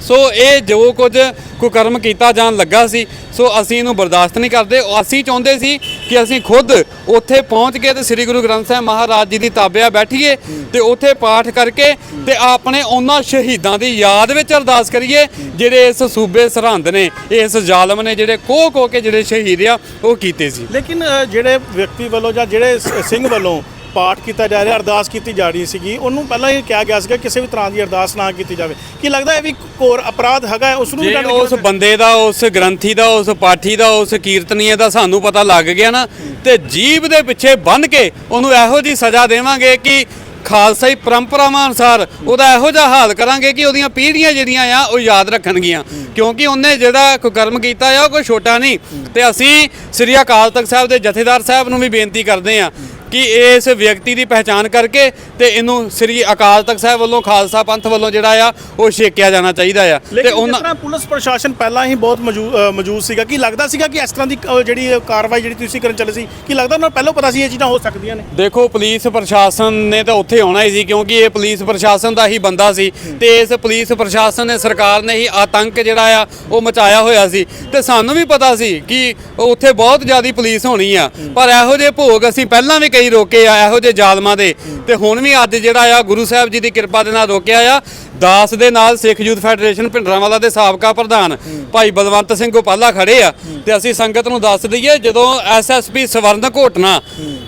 ਸੋ ਇਹ ਜੋ ਕੁਝ ਕੁਕਰਮ ਕੀਤਾ ਜਾਣ ਲੱਗਾ ਸੀ, ਸੋ ਅਸੀਂ ਇਹਨੂੰ ਬਰਦਾਸ਼ਤ ਨਹੀਂ ਕਰਦੇ। ਅਸੀਂ ਚਾਹੁੰਦੇ ਸੀ ਕਿ ਅਸੀਂ ਖੁਦ ਉੱਥੇ ਪਹੁੰਚ ਕੇ ਤੇ ਸ੍ਰੀ ਗੁਰੂ ਗ੍ਰੰਥ ਸਾਹਿਬ ਮਹਾਰਾਜ ਜੀ ਦੀ ਤਾਬਿਆ ਬੈਠੀਏ ਤੇ ਉੱਥੇ ਪਾਠ ਕਰਕੇ ਤੇ ਆਪਣੇ ਉਹਨਾਂ ਸ਼ਹੀਦਾਂ ਦੀ ਯਾਦ ਵਿੱਚ ਅਰਦਾਸ ਕਰੀਏ, ਜਿਹੜੇ ਇਸ ਸੂਬੇ ਸਰਹੰਦ ਨੇ, ਇਸ ਜ਼ਾਲਮ ਨੇ, ਜਿਹੜੇ ਕੋਹ ਕੋਹ ਕੇ ਜਿਹੜੇ ਸ਼ਹੀਦ ਆ, ਉਹ ਕੀਤੇ ਸੀ। ਲੇਕਿਨ ਜਿਹੜੇ ਵਿਅਕਤੀ ਵੱਲੋਂ ਜਾਂ ਜਿਹੜੇ ਸਿੰਘ ਵੱਲੋਂ ਪਾਠ ਕੀਤਾ ਜਾ ਰਿਹਾ ਅਰਦਾਸ ਕੀਤੀ ਜਾ ਰਹੀ ਸੀਗੀ। ਉਹਨੂੰ ਪਹਿਲਾਂ ਹੀ ਕਿਹਾ ਗਿਆ ਸੀਗਾ ਕਿਸੇ ਵੀ ਤਰ੍ਹਾਂ ਦੀ ਅਰਦਾਸ ਨਾ ਕੀਤੀ ਜਾਵੇ। ਕੀ ਲੱਗਦਾ ਇਹ ਵੀ ਕੋਰ ਅਪਰਾਧ ਹੈਗਾ ਹੈ? ਉਸ ਨੂੰ ਵੀ ਜੇ ਉਸ ਬੰਦੇ ਦਾ ਉਸ ਗ੍ਰੰਥੀ ਦਾ ਉਸ ਪਾਠੀ ਦਾ ਉਸ ਕੀਰਤਨੀਏ ਦਾ ਸਾਨੂੰ ਪਤਾ ਲੱਗ ਗਿਆ ਨਾ ਤੇ ਜੀਬ ਦੇ ਪਿੱਛੇ ਬੰਨ ਕੇ ਉਹਨੂੰ ਇਹੋ ਜੀ ਸਜ਼ਾ ਦੇਵਾਂਗੇ ਕਿ ਖਾਲਸਾਈ ਪਰੰਪਰਾਵਾਂ ਅਨੁਸਾਰ ਉਹਦਾ ਇਹੋ ਜਿਹਾ ਹਾਲ ਕਰਾਂਗੇ ਕਿ ਉਹਦੀਆਂ ਪੀੜ੍ਹੀਆਂ ਜਿਹੜੀਆਂ ਆ ਉਹ ਯਾਦ ਰੱਖਣਗੀਆਂ। ਕਿਉਂਕਿ ਉਹਨੇ ਜਿਹੜਾ ਕੁਕਰਮ ਕੀਤਾ ਆ ਉਹ ਕੋਈ ਛੋਟਾ ਨਹੀਂ। ਤੇ ਅਸੀਂ ਸ੍ਰੀ ਅਕਾਲ ਤਖਤ ਸਾਹਿਬ ਦੇ ਜਥੇਦਾਰ ਸਾਹਿਬ ਨੂੰ ਵੀ ਬੇਨਤੀ ਕਰਦੇ ਆ ਕਿ ਇਸ ਵਿਅਕਤੀ ਦੀ ਪਹਿਚਾਣ ਕਰਕੇ ਤੇ ਇਹਨੂੰ ਸ੍ਰੀ ਅਕਾਲ ਤਖਤ ਸਾਹਿਬ ਵੱਲੋਂ ਖਾਲਸਾ ਪੰਥ ਵੱਲੋਂ ਜਿਹੜਾ ਆ ਉਹ ਛੇਕਿਆ ਜਾਣਾ ਚਾਹੀਦਾ ਆ। ਤੇ ਉਹਨਾਂ ਤਰ੍ਹਾਂ ਪੁਲਿਸ ਪ੍ਰਸ਼ਾਸਨ ਪਹਿਲਾਂ ਹੀ ਬਹੁਤ ਮੌਜੂਦ ਸੀਗਾ ਕੀ ਲੱਗਦਾ ਸੀਗਾ ਕਿ ਇਸ ਤਰ੍ਹਾਂ ਦੀ ਜਿਹੜੀ ਕਾਰਵਾਈ ਜਿਹੜੀ ਤੁਸੀਂ ਕਰਨ ਚੱਲੇ ਸੀ ਕੀ ਲੱਗਦਾ ਉਹਨਾਂ ਨੂੰ ਪਹਿਲਾਂ ਪਤਾ ਸੀ ਇਹ ਚੀਜ਼ਾਂ ਹੋ ਸਕਦੀਆਂ ਨੇ? ਦੇਖੋ ਪੁਲਿਸ ਪ੍ਰਸ਼ਾਸਨ ਨੇ ਤਾਂ ਉੱਥੇ ਆਉਣਾ ਹੀ ਸੀ ਕਿਉਂਕਿ ਇਹ ਪੁਲਿਸ ਪ੍ਰਸ਼ਾਸਨ ਦਾ ਹੀ ਬੰਦਾ ਸੀ। ਤੇ ਇਸ ਪੁਲਿਸ ਪ੍ਰਸ਼ਾਸਨ ਨੇ ਸਰਕਾਰ ਨੇ ਹੀ ਆਤੰਕ ਜਿਹੜਾ ਆ ਉਹ ਮਚਾਇਆ ਹੋਇਆ ਸੀ। ਤੇ ਸਾਨੂੰ ਵੀ ਪਤਾ ਸੀ ਕਿ ਉੱਥੇ ਬਹੁਤ ਜ਼ਿਆਦੀ ਪੁਲਿਸ ਹੋਣੀ ਆ। ਪਰ ਇਹੋ ਜਿਹੇ ਭੋਗ ਅਸੀਂ ਪਹਿਲਾਂ ਵੀ ਕਈ ਲਈ ਰੋਕੇ ਆ, ਇਹੋ ਜਿਹੇ ਜ਼ਾਲਮਾਂ ਦੇ। ਤੇ ਹੁਣ ਵੀ ਅੱਜ ਜਿਹੜਾ ਆ ਗੁਰੂ ਸਾਹਿਬ ਜੀ ਦੀ ਕਿਰਪਾ ਦੇ ਨਾਲ ਰੋਕਿਆ ਆ। ਦਾਸ ਦੇ ਨਾਲ ਸਿੱਖ ਯੂਥ ਫੈਡਰੇਸ਼ਨ ਭਿੰਡਰਾਂਵਾਲਾ ਦੇ ਸਾਬਕਾ ਪ੍ਰਧਾਨ ਭਾਈ ਬਲਵੰਤ ਸਿੰਘ ਗੋਪਾਲਾ ਖੜੇ ਆ ਤੇ ਅਸੀਂ ਸੰਗਤ ਨੂੰ ਦੱਸ ਦਈਏ, ਜਦੋਂ ਐਸਐਸਪੀ ਸਵਰਨ ਘੋਟਣਾ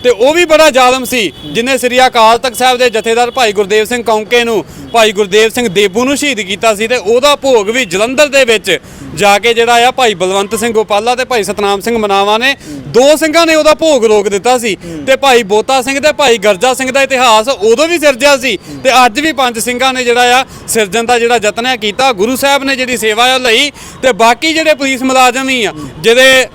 ਤੇ ਉਹ ਵੀ ਬੜਾ ਜ਼ਾਲਮ ਸੀ, ਜਿਨੇ ਸ੍ਰੀ ਅਕਾਲ ਤਖਤ ਸਾਹਿਬ ਦੇ ਜਥੇਦਾਰ ਭਾਈ ਗੁਰਦੇਵ ਸਿੰਘ ਕੌਂਕੇ ਨੂੰ, ਭਾਈ ਗੁਰਦੇਵ ਸਿੰਘ ਦੇਬੂ ਨੂੰ ਸ਼ਹੀਦ ਕੀਤਾ ਸੀ ਤੇ ਉਹਦਾ ਭੋਗ ਵੀ ਜਲੰਧਰ ਦੇ ਵਿੱਚ ਜਾ ਕੇ ਜਿਹੜਾ ਆ ਭਾਈ ਬਲਵੰਤ ਸਿੰਘ ਗੋਪਾਲਾ ਤੇ ਭਾਈ ਸਤਨਾਮ ਸਿੰਘ ਮਨਾਵਾ ਨੇ, ਦੋ ਸਿੰਘਾਂ ਨੇ ਉਹਦਾ ਭੋਗ ਰੋਕ ਦਿੱਤਾ ਸੀ ਤੇ ਭਾਈ ਬੋਤਾ ਸਿੰਘ ਤੇ ਭਾਈ ਗਰਜਾ ਸਿੰਘ ਦਾ ਇਤਿਹਾਸ ਉਦੋਂ ਵੀ ਸਿਰਜਿਆ ਸੀ ਤੇ ਅੱਜ ਵੀ ਪੰਜ ਸਿੰਘਾਂ ਨੇ ਜਿਹੜਾ ਆ ਸਿਰਜਣ ਦਾ ਜਿਹੜਾ ਯਤਨ ਹੈ ਕੀਤਾ, ਗੁਰੂ ਸਾਹਿਬ ਨੇ ਜਿਹੜੀ ਸੇਵਾ ਉਹ ਲਈ ਤੇ ਬਾਕੀ ਜਿਹੜੇ ਪੁਲਿਸ ਮੁਲਾਜ਼ਮ ਹੀ ਆ ਜਿਹੜੇ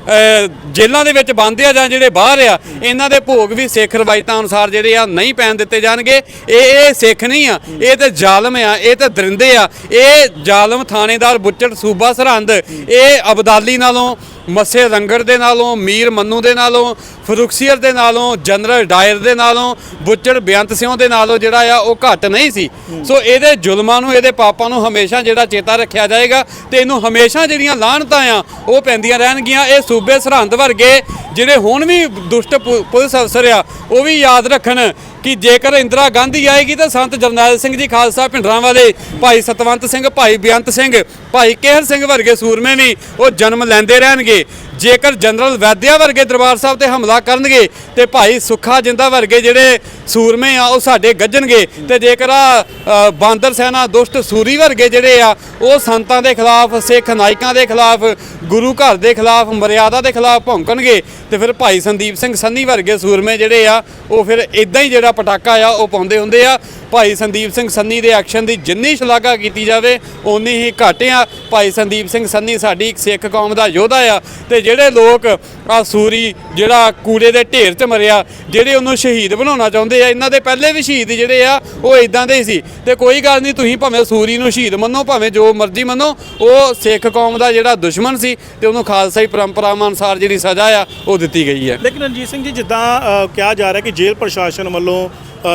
ਜੇਲ੍ਹਾਂ ਦੇ ਵਿੱਚ ਬੰਦ ਆ ਜਾਂ ਜਿਹੜੇ ਬਾਹਰ ਆ, ਇਹਨਾਂ ਦੇ ਭੋਗ ਵੀ ਸਿੱਖ ਰਵਾਇਤਾਂ ਅਨੁਸਾਰ ਜਿਹੜੇ ਆ ਨਹੀਂ ਪੈਣ ਦਿੱਤੇ ਜਾਣਗੇ। ਇਹ ਇਹ ਸਿੱਖ ਨਹੀਂ ਆ, ਇਹ ਤੇ ਜ਼ਾਲਮ ਆ, ਇਹ ਤੇ ਦਰਿੰਦੇ ਆ। ਇਹ ਜ਼ਾਲਮ ਥਾਣੇਦਾਰ ਬੁੱਚੜ ਸੂਬਾ ਸਰਹੰਦ, ਇਹ ਅਬਦਾਲੀ ਨਾਲੋਂ, ਮੱਸੇ ਰੰਗੜ ਦੇ ਨਾਲੋਂ, ਮੀਰ ਮੰਨੂ ਦੇ ਨਾਲੋਂ, ਫਰੁਖਸੀਅਰ ਦੇ ਨਾਲੋਂ, ਜਨਰਲ ਡਾਇਰ ਦੇ ਨਾਲੋਂ, ਬੁੱਚੜ ਬੇਅੰਤ ਸਿੰਘ ਦੇ ਨਾਲੋਂ ਜਿਹੜਾ ਆ ਉਹ ਘੱਟ ਨਹੀਂ ਸੀ। ਸੋ ਇਹਦੇ ਜ਼ੁਲਮਾਂ ਨੂੰ, ਇਹਦੇ ਪਾਪਾਂ ਨੂੰ ਹਮੇਸ਼ਾ ਜਿਹੜਾ ਚੇਤਾ ਰੱਖਿਆ ਜਾਏਗਾ ਤੇ ਇਹਨੂੰ ਹਮੇਸ਼ਾ ਜਿਹੜੀਆਂ ਲਾਹਣਤਾਂ ਆ, ਉਹ ਪੈਂਦੀਆਂ ਰਹਿਣਗੀਆਂ। ਇਹ ਸੂਬੇ ਸਰਹੰਦ ਵਰਗੇ ਜਿਹੜੇ ਹੁਣ ਵੀ ਦੁਸ਼ਟ ਪੁ- ਪੁਲਿਸ ਅਫਸਰ ਆ, ਉਹ ਵੀ ਯਾਦ ਰੱਖਣ ਕਿ ਜੇਕਰ ਇੰਦਰਾ ਗਾਂਧੀ ਆਏਗੀ ਤਾਂ ਸੰਤ ਜਰਨੈਲ ਸਿੰਘ ਜੀ ਖਾਲਸਾ ਭਿੰਡਰਾਂ ਵਾਲੇ, ਭਾਈ ਸਤਵੰਤ ਸਿੰਘ, ਭਾਈ ਬੇਅੰਤ ਸਿੰਘ, ਭਾਈ ਕੇਹਰ ਸਿੰਘ ਵਰਗੇ ਸੂਰਮੇ ਵੀ ਉਹ ਜਨਮ ਲੈਂਦੇ ਰਹਿਣਗੇ। ਜੇਕਰ ਜਨਰਲ ਵੈਦਿਆ ਵਰਗੇ ਦਰਬਾਰ ਸਾਹਿਬ ਤੇ ਹਮਲਾ ਕਰਨਗੇ ਤੇ ਭਾਈ ਸੁੱਖਾ ਜਿੰਦਾ ਵਰਗੇ ਜਿਹੜੇ ਸੂਰਮੇ ਆ, ਉਹ ਸਾਡੇ ਗੱਜਣਗੇ। ਤੇ ਜੇਕਰ ਆ ਬਾਂਦਰ ਸੈਨਾ ਦੁਸ਼ਟ ਸੂਰੀ ਵਰਗੇ ਜਿਹੜੇ ਆ, ਉਹ ਸੰਤਾਂ ਦੇ ਖਿਲਾਫ, ਸਿੱਖ ਨਾਇਕਾਂ ਦੇ ਖਿਲਾਫ, ਗੁਰੂ ਘਰ ਦੇ ਖਿਲਾਫ, ਮਰਿਆਦਾ ਦੇ ਖਿਲਾਫ ਭੌਂਕਣਗੇ, ਤੇ ਫਿਰ ਭਾਈ ਸੰਦੀਪ ਸਿੰਘ ਸੰਨੀ ਵਰਗੇ ਸੂਰਮੇ ਜਿਹੜੇ ਆ, ਉਹ ਫਿਰ ਇਦਾਂ ਹੀ ਜਿਹੜਾ ਪਟਾਕਾ ਆ, ਉਹ ਪਾਉਂਦੇ ਹੁੰਦੇ ਆ। ਭਾਈ ਸੰਦੀਪ ਸਿੰਘ ਸੰਨੀ ਦੇ ਐਕਸ਼ਨ ਦੀ ਜਿੰਨੀ ਸ਼ਲਾਘਾ ਕੀਤੀ ਜਾਵੇ, ਓਨੀ ਹੀ ਘੱਟ ਆ। ਭਾਈ ਸੰਦੀਪ ਸਿੰਘ ਸੰਨੀ ਸਾਡੀ ਸਿੱਖ ਕੌਮ ਦਾ ਯੋਧਾ ਆ, ਤੇ ਜਿਹੜੇ ਲੋਕ ਆ ਸੂਰੀ ਜਿਹੜਾ ਕੂੜੇ ਦੇ ਢੇਰ 'ਚ ਮਰਿਆ, ਜਿਹੜੇ ਉਹਨੂੰ ਸ਼ਹੀਦ ਬਣਾਉਣਾ ਚਾਹੁੰਦੇ ਆ, ਇਹਨਾਂ ਦੇ ਪਹਿਲੇ ਵੀ ਸ਼ਹੀਦ ਜਿਹੜੇ ਆ, ਉਹ ਇਦਾਂ ਦੇ ਹੀ ਸੀ। ਤੇ ਕੋਈ ਗੱਲ ਨਹੀਂ, ਤੁਸੀਂ ਭਾਵੇਂ ਸੂਰੀ ਨੂੰ ਸ਼ਹੀਦ ਮੰਨੋ, ਭਾਵੇਂ ਜੋ ਮਰਜ਼ੀ ਮੰਨੋ, ਉਹ ਸਿੱਖ ਕੌਮ ਦਾ ਜਿਹੜਾ ਦੁਸ਼ਮਣ ਸੀ ਤੇ ਉਹਨੂੰ ਖਾਲਸਾਈ ਪਰੰਪਰਾਵਾਂ ਅਨੁਸਾਰ ਜਿਹੜੀ ਸਜ਼ਾ ਆ, ਉਹ ਦਿੱਤੀ ਗਈ ਹੈ। ਲੇਕਿਨ ਰਣਜੀਤ ਸਿੰਘ ਜੀ, ਜਿੱਦਾਂ ਕਿਹਾ ਜਾ ਰਿਹਾ ਕਿ ਜੇਲ੍ਹ ਪ੍ਰਸ਼ਾਸਨ ਵੱਲੋਂ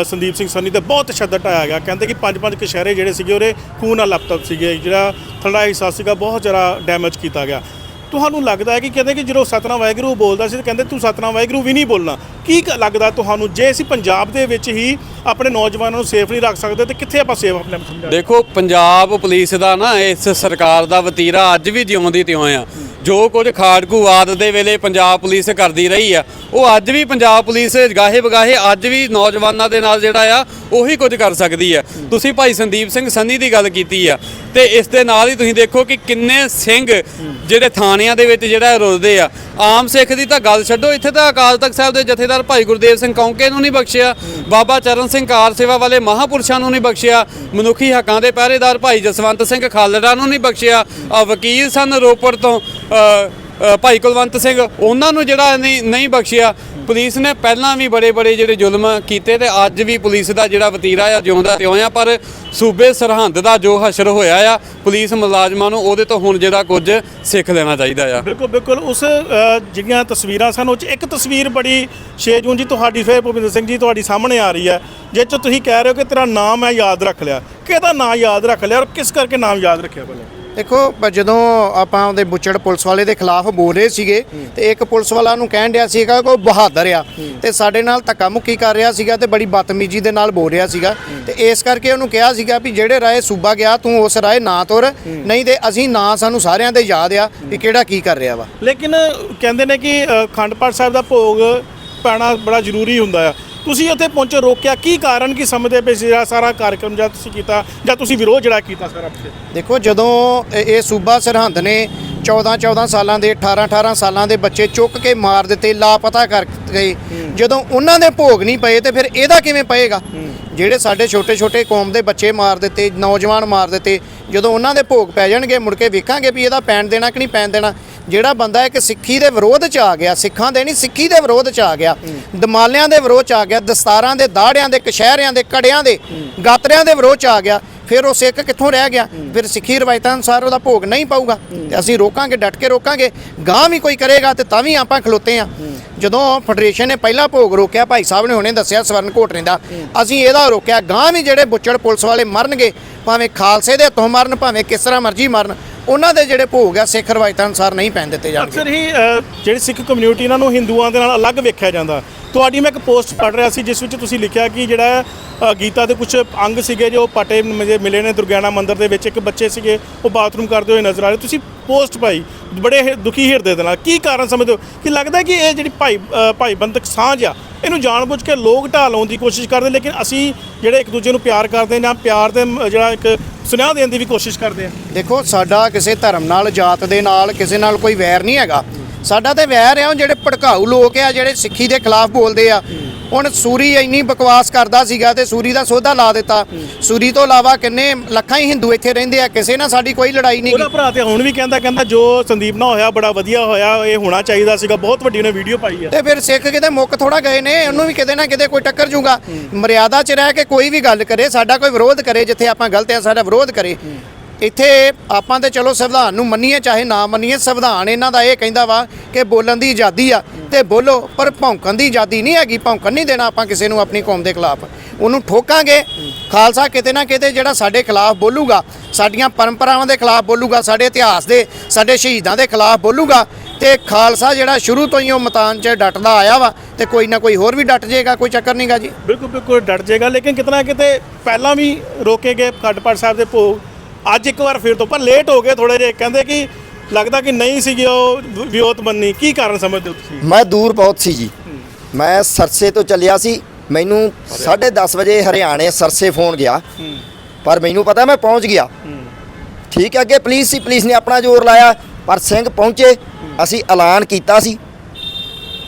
ਸੰਦੀਪ ਸਿੰਘ ਸੰਨੀ ਤੇ ਬਹੁਤ ਤਸ਼ੱਦਦ ਢਾਇਆ ਗਿਆ। ਕਹਿੰਦੇ ਕਿ ਪੰਜ ਪੰਜ ਕਸ਼ਹਿਰੇ ਜਿਹੜੇ ਸੀਗੇ, ਉਹਦੇ ਖੂਨ ਨਾਲ ਲਪਤਪ ਸੀਗੇ। ਜਿਹੜਾ ਥੜਾ ਹਿੱਸਾ ਸੀਗਾ, ਬਹੁਤ ਜ਼ਿਆਦਾ ਡੈਮੇਜ ਕੀਤਾ ਗਿਆ। ਤੁਹਾਨੂੰ ਲੱਗਦਾ ਹੈ ਕਿ ਕਹਿੰਦੇ ਕਿ ਜਦੋਂ ਸਤਨਾਮ ਵਾਹਿਗੁਰੂ ਬੋਲਦਾ ਸੀ ਤਾਂ ਕਹਿੰਦੇ ਤੂੰ ਸਤਨਾਮ ਵਾਹਿਗੁਰੂ ਵੀ ਨਹੀਂ ਬੋਲਣਾ, ਕੀ ਲੱਗਦਾ ਤੁਹਾਨੂੰ ਜੇ ਅਸੀਂ ਪੰਜਾਬ ਦੇ ਵਿੱਚ ਹੀ ਆਪਣੇ ਨੌਜਵਾਨਾਂ ਨੂੰ ਸੇਫ ਨਹੀਂ ਰੱਖ ਸਕਦੇ ਤੇ ਕਿੱਥੇ ਆਪਾਂ ਸੇਫ ਆਪਣੇ ਸਮਝਾ ਦੇਖੋ, ਪੰਜਾਬ ਪੁਲਿਸ ਦਾ ਨਾ ਇਸ ਸਰਕਾਰ ਦਾ ਵਤੀਰਾ ਅੱਜ ਵੀ ਜਿਉਂਦੀ ਤਿਉਂ ਆ ਜੋ ਕੁਝ ਖਾੜਕੂਵਾਦ ਦੇ ਵੇਲੇ ਪੰਜਾਬ ਪੁਲਿਸ ਕਰਦੀ ਰਹੀ ਆ, ਉਹ ਅੱਜ ਵੀ ਪੰਜਾਬ ਪੁਲਿਸ ਗਾਹੇ ਬਗਾਹੇ ਅੱਜ ਵੀ ਨੌਜਵਾਨਾਂ ਦੇ ਨਾਲ ਜਿਹੜਾ ਆ, ਉਹੀ ਕੁਝ ਕਰ ਸਕਦੀ ਆ। ਤੁਸੀਂ ਭਾਈ ਸੰਦੀਪ ਸਿੰਘ ਸੰਨੀ ਦੀ ਗੱਲ ਕੀਤੀ ਆ, ਤੇ ਇਸ ਦੇ ਨਾਲ ਹੀ ਤੁਸੀਂ ਦੇਖੋ ਕਿ ਕਿੰਨੇ ਸਿੰਘ ਜਿਹੜੇ ਥਾਣਿਆਂ ਦੇ ਵਿੱਚ ਜਿਹੜਾ ਰੁਲਦੇ ਆ। ਆਮ ਸਿੱਖ ਦੀ ਤਾਂ ਗੱਲ ਛੱਡੋ, ਇੱਥੇ ਤਾਂ ਅਕਾਲ ਤਖਤ ਸਾਹਿਬ ਦੇ ਜਥੇਦਾਰ ਭਾਈ ਗੁਰਦੇਵ ਸਿੰਘ ਕੌਂਕੇ ਨੂੰ ਨਹੀਂ ਬਖਸ਼ਿਆ, ਬਾਬਾ ਚਰਨ ਸਿੰਘ ਕਾਰ ਸੇਵਾ ਵਾਲੇ ਮਹਾਪੁਰਸ਼ਾਂ ਨੂੰ ਨਹੀਂ ਬਖਸ਼ਿਆ, ਮਨੁੱਖੀ ਹੱਕਾਂ ਦੇ ਪਹਿਰੇਦਾਰ ਭਾਈ ਜਸਵੰਤ ਸਿੰਘ ਖਾਲੜਾ ਨੂੰ ਨਹੀਂ ਬਖਸ਼ਿਆ ਵਕੀਲ ਸਨ ਰੋਪੜ ਤੋਂ ਭਾਈ ਕੁਲਵੰਤ ਸਿੰਘ, ਉਹਨਾਂ ਨੂੰ ਜਿਹੜਾ ਨਹੀਂ ਨਹੀਂ ਬਖਸ਼ਿਆ, ਪੁਲਿਸ ਨੇ ਪਹਿਲਾਂ ਵੀ ਬੜੇ ਬੜੇ ਜਿਹੜੇ ਜ਼ੁਲਮ ਕੀਤੇ ਤੇ ਅੱਜ ਵੀ ਪੁਲਿਸ ਦਾ ਜਿਹੜਾ ਵਤੀਰਾ ਆ, ਜਿਉਂਦਾ ਤਿਉਂ ਆ ਪਰ ਸੂਬੇ ਸਰਹੰਦ ਦਾ ਜੋ ਹਸ਼ਰ ਹੋਇਆ ਆ, ਪੁਲਿਸ ਮੁਲਾਜ਼ਮਾਂ ਨੂੰ ਉਹਦੇ ਤੋਂ ਹੁਣ ਜਿਹੜਾ ਕੁਝ ਸਿੱਖ ਲੈਣਾ ਚਾਹੀਦਾ ਆ। ਬਿਲਕੁਲ ਬਿਲਕੁਲ, ਉਸ ਜਿਹੜੀਆਂ ਤਸਵੀਰਾਂ ਸਨ, ਉਹ 'ਚ ਇੱਕ ਤਸਵੀਰ ਬੜੀ 6 ਜੂਨ ਜੀ ਤੁਹਾਡੀ, ਫਿਰ ਭੁਪਿੰਦਰ ਸਿੰਘ ਜੀ ਤੁਹਾਡੀ ਸਾਹਮਣੇ ਆ ਰਹੀ ਹੈ, ਜਿਹ 'ਚ ਤੁਸੀਂ ਕਹਿ ਰਹੇ ਹੋ ਕਿ ਤੇਰਾ ਨਾਮ ਹੈ ਯਾਦ ਰੱਖ ਲਿਆ। ਕਿਹਦਾ ਨਾਮ ਯਾਦ ਰੱਖ ਲਿਆ ਔਰ ਕਿਸ ਕਰਕੇ ਨਾਮ ਯਾਦ ਰੱਖਿਆ ਪਹਿਲਾਂ? ਦੇਖੋ ਜਦੋਂ ਆਪਾਂ ਉਹਦੇ ਬੁੱਚੜ ਪੁਲਿਸ ਵਾਲੇ ਦੇ ਖਿਲਾਫ ਬੋਲ ਰਹੇ ਸੀਗੇ ਤੇ ਇੱਕ ਪੁਲਿਸ ਵਾਲਾ ਨੂੰ ਕਹਿਣ ਡਿਆ ਸੀਗਾ ਕਿ ਉਹ ਬਹਾਦਰ ਆ। ਤੇ ਸਾਡੇ ਨਾਲ ਧੱਕਾ ਮੁੱਕੀ ਕਰ ਰਿਹਾ ਸੀਗਾ ਤੇ ਬੜੀ ਬਦਤਮੀਜ਼ੀ ਦੇ ਨਾਲ ਬੋਲ ਰਿਹਾ ਸੀਗਾ। ਤੇ ਇਸ ਕਰਕੇ ਉਹਨੂੰ ਕਿਹਾ ਸੀਗਾ ਵੀ ਜਿਹੜੇ ਰਾਏ ਸੂਬਾ ਗਿਆ ਤੂੰ ਉਸ ਰਾਏ ਨਾ ਤੁਰ। ਨਹੀਂ ਤੇ ਅਸੀਂ ਨਾ ਸਾਨੂੰ ਸਾਰਿਆਂ ਦੇ ਯਾਦ ਆ ਵੀ ਕਿਹੜਾ ਕੀ ਕਰ ਰਿਹਾ ਵਾ। ਲੇਕਿਨ ਕਹਿੰਦੇ ਨੇ ਕਿ ਅ, ਅਖੰਡ ਪਾਠ ਸਾਹਿਬ ਦਾ ਭੋਗ ਪੈਣਾ ਬੜਾ ਜ਼ਰੂਰੀ ਹੁੰਦਾ ਆ। ਤੁਸੀਂ ਉੱਥੇ ਪਹੁੰਚੇ, ਰੋਕਿਆ ਕੀ ਕਾਰਨ ਕੀ ਸਮਝਦੇ ਪਏ ਸੀ ਜਿਹੜਾ ਸਾਰਾ ਕਾਰਜਕ੍ਰਮ ਜਿਹੜਾ ਤੁਸੀਂ ਕੀਤਾ, ਜਾਂ ਤੁਸੀਂ ਵਿਰੋਧ ਜਿਹੜਾ ਕੀਤਾ ਸਾਰਾ ਪਿੱਛੇ? ਦੇਖੋ, ਜਦੋਂ ਇਹ ਇਹ ਸੂਬਾ ਸਰਹੰਦ ਨੇ 14 14 ਸਾਲਾਂ ਦੇ 18 18 ਸਾਲਾਂ ਦੇ ਬੱਚੇ ਚੁੱਕ ਕੇ ਮਾਰ ਦਿੱਤੇ, ਲਾਪਤਾ ਕਰ ਗਏ ਜਦੋਂ ਉਹਨਾਂ ਦੇ ਭੋਗ ਨਹੀਂ ਪਏ ਤੇ ਫਿਰ ਇਹਦਾ ਕਿਵੇਂ ਪਏਗਾ? ਜਿਹੜੇ ਸਾਡੇ ਛੋਟੇ ਛੋਟੇ ਕੌਮ ਦੇ ਬੱਚੇ ਮਾਰ ਦਿੱਤੇ, ਨੌਜਵਾਨ ਮਾਰ ਦਿੱਤੇ, ਜਦੋਂ ਉਹਨਾਂ ਦੇ ਭੋਗ ਪੈ ਜਾਣਗੇ, ਮੁੜ ਕੇ ਵੇਖਾਂਗੇ ਵੀ ਇਹਦਾ ਪੈਣ ਦੇਣਾ ਕਿ ਨਹੀਂ ਪੈਣ ਦੇਣਾ। ਜਿਹੜਾ ਬੰਦਾ ਇੱਕ ਸਿੱਖੀ ਦੇ ਵਿਰੋਧ ਚ ਆ ਗਿਆ, ਸਿੱਖਾਂ ਦੇ ਨਹੀਂ, ਸਿੱਖੀ ਦੇ ਵਿਰੋਧ ਚ ਆ ਗਿਆ। ਦਮਾਲਿਆਂ ਦੇ ਵਿਰੋਧ ਚ ਆ ਗਿਆ, ਦਸਤਾਰਾਂ ਦੇ ਦਾੜਿਆਂ ਦੇ, ਕਸ਼ਹਿਰਿਆਂ ਦੇ, ਕੜਿਆਂ ਦੇ, ਗਾਤਰਿਆਂ ਦੇ ਵਿਰੋਧ ਚ ਆ ਗਿਆ। ਫਿਰ ਉਹ ਸਿੱਖ ਕਿੱਥੋਂ ਰਹਿ ਗਿਆ? ਫਿਰ ਸਿੱਖੀ ਰਵਾਇਤਾਂ ਅਨੁਸਾਰ ਉਹਦਾ ਭੋਗ ਨਹੀਂ ਪਾਊਗਾ। ਤੇ ਅਸੀਂ ਰੋਕਾਂਗੇ, ਡਟ ਕੇ ਰੋਕਾਂਗੇ। ਗਾਂ ਵੀ ਕੋਈ ਕਰੇਗਾ ਤੇ ਤਾਂ ਵੀ ਆਪਾਂ ਖਲੋਤੇ ਆ। ਜਦੋਂ ਫੈਡਰੇਸ਼ਨ ਨੇ ਪਹਿਲਾ ਭੋਗ ਰੋਕਿਆ, ਭਾਈ ਸਾਹਿਬ ਨੇ ਹੁਣੇ ਦੱਸਿਆ ਸਵਰਨ ਘੋਟਰੇ ਦਾ। ਅਸੀਂ ਇਹਦਾ ਰੋਕਿਆ ਗਾਂ ਵੀ ਜਿਹੜੇ ਬੁੱਚੜ ਪੁਲਿਸ ਵਾਲੇ ਮਰਨਗੇ, ਭਾਵੇਂ ਖਾਲਸੇ ਦੇ ਹੱਥੋਂ ਮਰਨ, ਭਾਵੇਂ ਕਿਸ ਤਰ੍ਹਾਂ ਮਰਜ਼ੀ ਮਰਨ ਉਹਨਾਂ ਦੇ ਜਿਹੜੇ ਭੋਗ ਆ ਸਿੱਖ ਰਵਾਇਤਾਂ ਅਨੁਸਾਰ ਨਹੀਂ ਪੈਣ ਦਿੱਤੇ ਜਾਣਗੇ। ਅਕਸਰ ਹੀ ਅ, ਜਿਹੜੀ ਸਿੱਖ ਕਮਿਊਨਿਟੀ ਇਹਨਾਂ ਨੂੰ ਹਿੰਦੂਆਂ ਦੇ ਨਾਲ ਅਲੱਗ ਵੇਖਿਆ ਜਾਂਦਾ। ਤੁਹਾਡੀ ਮੈਂ ਇੱਕ ਪੋਸਟ ਪੜ੍ਹ ਰਿਹਾ ਸੀ ਜਿਸ ਵਿੱਚ ਤੁਸੀਂ ਲਿਖਿਆ ਕਿ ਜਿਹੜਾ ਅ, ਗੀਤਾ ਦੇ ਕੁਝ ਅੰਗ ਸੀਗੇ ਜੋ ਪਾਟੇ ਮਿਲੇ ਮਿਲੇ ਨੇ ਦੁਰਗਿਆਨਾ ਮੰਦਿਰ ਦੇ ਵਿੱਚ ਇੱਕ ਬੱਚੇ ਸੀਗੇ ਉਹ ਬਾਥਰੂਮ ਕਰਦੇ ਹੋਏ ਨਜ਼ਰ ਆ ਰਹੇ। ਤੁਸੀਂ ਪੋਸਟ ਪਾਈ, ਬੜੇ ਦੁਖੀ ਹਿਰਦੇ ਦੇ ਨਾਲ। ਕੀ ਕਾਰਨ ਸਮਝਦੇ ਹੋ? ਕਿ ਲੱਗਦਾ ਕਿ ਇਹ ਜਿਹੜੀ ਭਾਈ ਭਾਈ ਭਾਈਬੰਦਕ ਸਾਂਝ ਆ, ਇਹਨੂੰ ਜਾਣਬੁੱਝ ਕੇ ਲੋਕ ਢਾਹ ਲਾਉਣ ਦੀ ਕੋਸ਼ਿਸ਼ ਕਰਦੇ, ਲੇਕਿਨ ਅਸੀਂ ਜਿਹੜੇ ਇੱਕ ਦੂਜੇ ਨੂੰ ਪਿਆਰ ਕਰਦੇ ਜਾਂ ਪਿਆਰ ਦੇ ਜਿਹੜਾ ਇੱਕ ਸੁਨੇਹਾ ਦੇਣ ਦੀ ਵੀ ਕੋਸ਼ਿਸ਼ ਕਰਦੇ ਆ ਦੇਖੋ, ਸਾਡਾ ਕਿਸੇ ਧਰਮ ਨਾਲ, ਜਾਤ ਦੇ ਨਾਲ, ਕਿਸੇ ਨਾਲ ਕੋਈ ਵੈਰ ਨਹੀਂ ਹੈਗਾ। ਸਾਡਾ ਤੇ ਵੈਰ ਆ, ਜਿਹੜੇ ਭੜਕਾਊ ਲੋਕ ਆ, ਜਿਹੜੇ ਸਿੱਖੀ ਦੇ ਖਿਲਾਫ ਬੋਲਦੇ ਆ। ਹੁਣ ਸੂਰੀ ਇੰਨੀ ਬਕਵਾਸ ਕਰਦਾ ਸੀਗਾ ਤੇ ਸੂਰੀ ਦਾ ਸੋਧਾ ਲਾ ਦਿੱਤਾ। ਸੂਰੀ ਤੋਂ ਇਲਾਵਾ ਕਿੰਨੇ ਲੱਖਾਂ ਹੀ ਹਿੰਦੂ ਇੱਥੇ ਰਹਿੰਦੇ ਆ ਕਿਸੇ ਨਾਲ ਸਾਡੀ ਕੋਈ ਲੜਾਈ ਨਹੀਂ ਉਹਦਾ ਭਰਾ ਤੇ ਹੁਣ ਵੀ ਕਹਿੰਦਾ ਕਹਿੰਦਾ ਜੋ ਸੰਦੀਪ ਨਾਲ ਹੋਇਆ ਬੜਾ ਵਧੀਆ ਹੋਇਆ ਇਹ ਹੋਣਾ ਚਾਹੀਦਾ ਸੀਗਾ ਬਹੁਤ ਵੱਡੀ ਉਹਨੇ ਵੀਡੀਓ ਪਾਈ ਆ। ਤੇ ਫਿਰ ਸਿੱਖ ਕਿਤੇ ਮੁੱਕ ਥੋੜਾ ਗਏ ਨੇ ਉਹਨੂੰ ਵੀ ਕਿਤੇ ਨਾ ਕਿਤੇ ਕੋਈ ਟੱਕਰ ਜੂਗਾ। ਮਰਿਆਦਾ 'ਚ ਰਹਿ ਕੇ ਕੋਈ ਵੀ ਗੱਲ ਕਰੇ ਸਾਡਾ ਕੋਈ ਵਿਰੋਧ ਕਰੇ ਜਿੱਥੇ ਆਪਾਂ ਗਲਤ ਆ ਸਾਡਾ ਵਿਰੋਧ ਕਰੇ। ਇੱਥੇ ਆਪਾਂ ਤੇ ਚਲੋ ਸੰਵਿਧਾਨ ਨੂੰ ਮੰਨੀਏ, ਚਾਹੇ ਨਾ ਮੰਨੀਏ, ਸੰਵਿਧਾਨ ਇਹਨਾਂ ਦਾ ਇਹ ਕਹਿੰਦਾ ਵਾ ਕਿ ਬੋਲਣ ਦੀ ਆਜ਼ਾਦੀ ਆ ਤੇ ਬੋਲੋ, ਪਰ ਭੌਂਕਣ ਦੀ ਆਜ਼ਾਦੀ ਨਹੀਂ ਹੈਗੀ, ਭੌਂਕਣ ਨਹੀਂ ਦੇਣਾ ਆਪਾਂ ਕਿਸੇ ਨੂੰ ਆਪਣੀ ਕੌਮ ਦੇ ਖਿਲਾਫ। ਉਹਨੂੰ ਠੋਕਾਂਗੇ। ਖਾਲਸਾ ਕਿਤੇ ਨਾ ਕਿਤੇ ਜਿਹੜਾ ਸਾਡੇ ਖਿਲਾਫ ਬੋਲੂਗਾ, ਸਾਡੀਆਂ ਪਰੰਪਰਾਵਾਂ ਦੇ ਖਿਲਾਫ ਬੋਲੂਗਾ, ਸਾਡੇ ਇਤਿਹਾਸ ਦੇ, ਸਾਡੇ ਸ਼ਹੀਦਾਂ ਦੇ ਖਿਲਾਫ ਬੋਲੂਗਾ ਤੇ ਖਾਲਸਾ ਜਿਹੜਾ ਸ਼ੁਰੂ ਤੋਂ ਹੀ ਉਹ ਮਤਾਨ 'ਚ ਡਟਦਾ ਆਇਆ ਵਾ ਤੇ ਕੋਈ ਨਾ ਕੋਈ ਹੋਰ ਵੀ ਡਟ ਜਾਏਗਾ, ਕੋਈ ਚੱਕਰ ਨਹੀਂਗਾ ਜੀ। ਬਿਲਕੁਲ ਬਿਲਕੁਲ, ਡਟ ਜਾਏਗਾ, ਲੇਕਿਨ ਕਿਤਨਾ ਕਿਤੇ ਪਹਿਲਾਂ ਵੀ ਰੋਕੇ ਗਏ ਖੱਡਪੜ ਸਾਹਿਬ ਦੇ ਭੋਗ ਅੱਜ ਇੱਕ ਵਾਰ ਫਿਰ ਤੋਂ ਪਰ ਲੇਟ ਹੋ ਗਏ ਥੋੜੇ ਜਿਹੇ। ਕਹਿੰਦੇ ਕਿ ਲੱਗਦਾ ਕਿ ਨਹੀਂ ਸੀਗੀ ਉਹ ਵਿਉਂਤ ਬੰਨੀ। ਕੀ ਕਾਰਨ ਸਮਝਦੇ ਹੋ ਤੁਸੀਂ? ਮੈਂ ਦੂਰ ਬਹੁਤ ਸੀ ਜੀ। ਮੈਂ ਸਰਸੇ ਤੋਂ ਚੱਲਿਆ ਸੀ। ਮੈਨੂੰ 10:30 ਵਜੇ ਹਰਿਆਣੇ ਸਰਸੇ ਫੋਨ ਗਿਆ। ਪਰ ਮੈਨੂੰ ਪਤਾ ਮੈਂ ਪਹੁੰਚ ਗਿਆ। ਠੀਕ ਹੈ ਅੱਗੇ ਪੁਲਿਸ ਸੀ ਪੁਲਿਸ ਨੇ ਆਪਣਾ ਜ਼ੋਰ ਲਾਇਆ। ਪਰ ਸਿੰਘ ਪਹੁੰਚੇ। ਅਸੀਂ ਐਲਾਨ ਕੀਤਾ ਸੀ।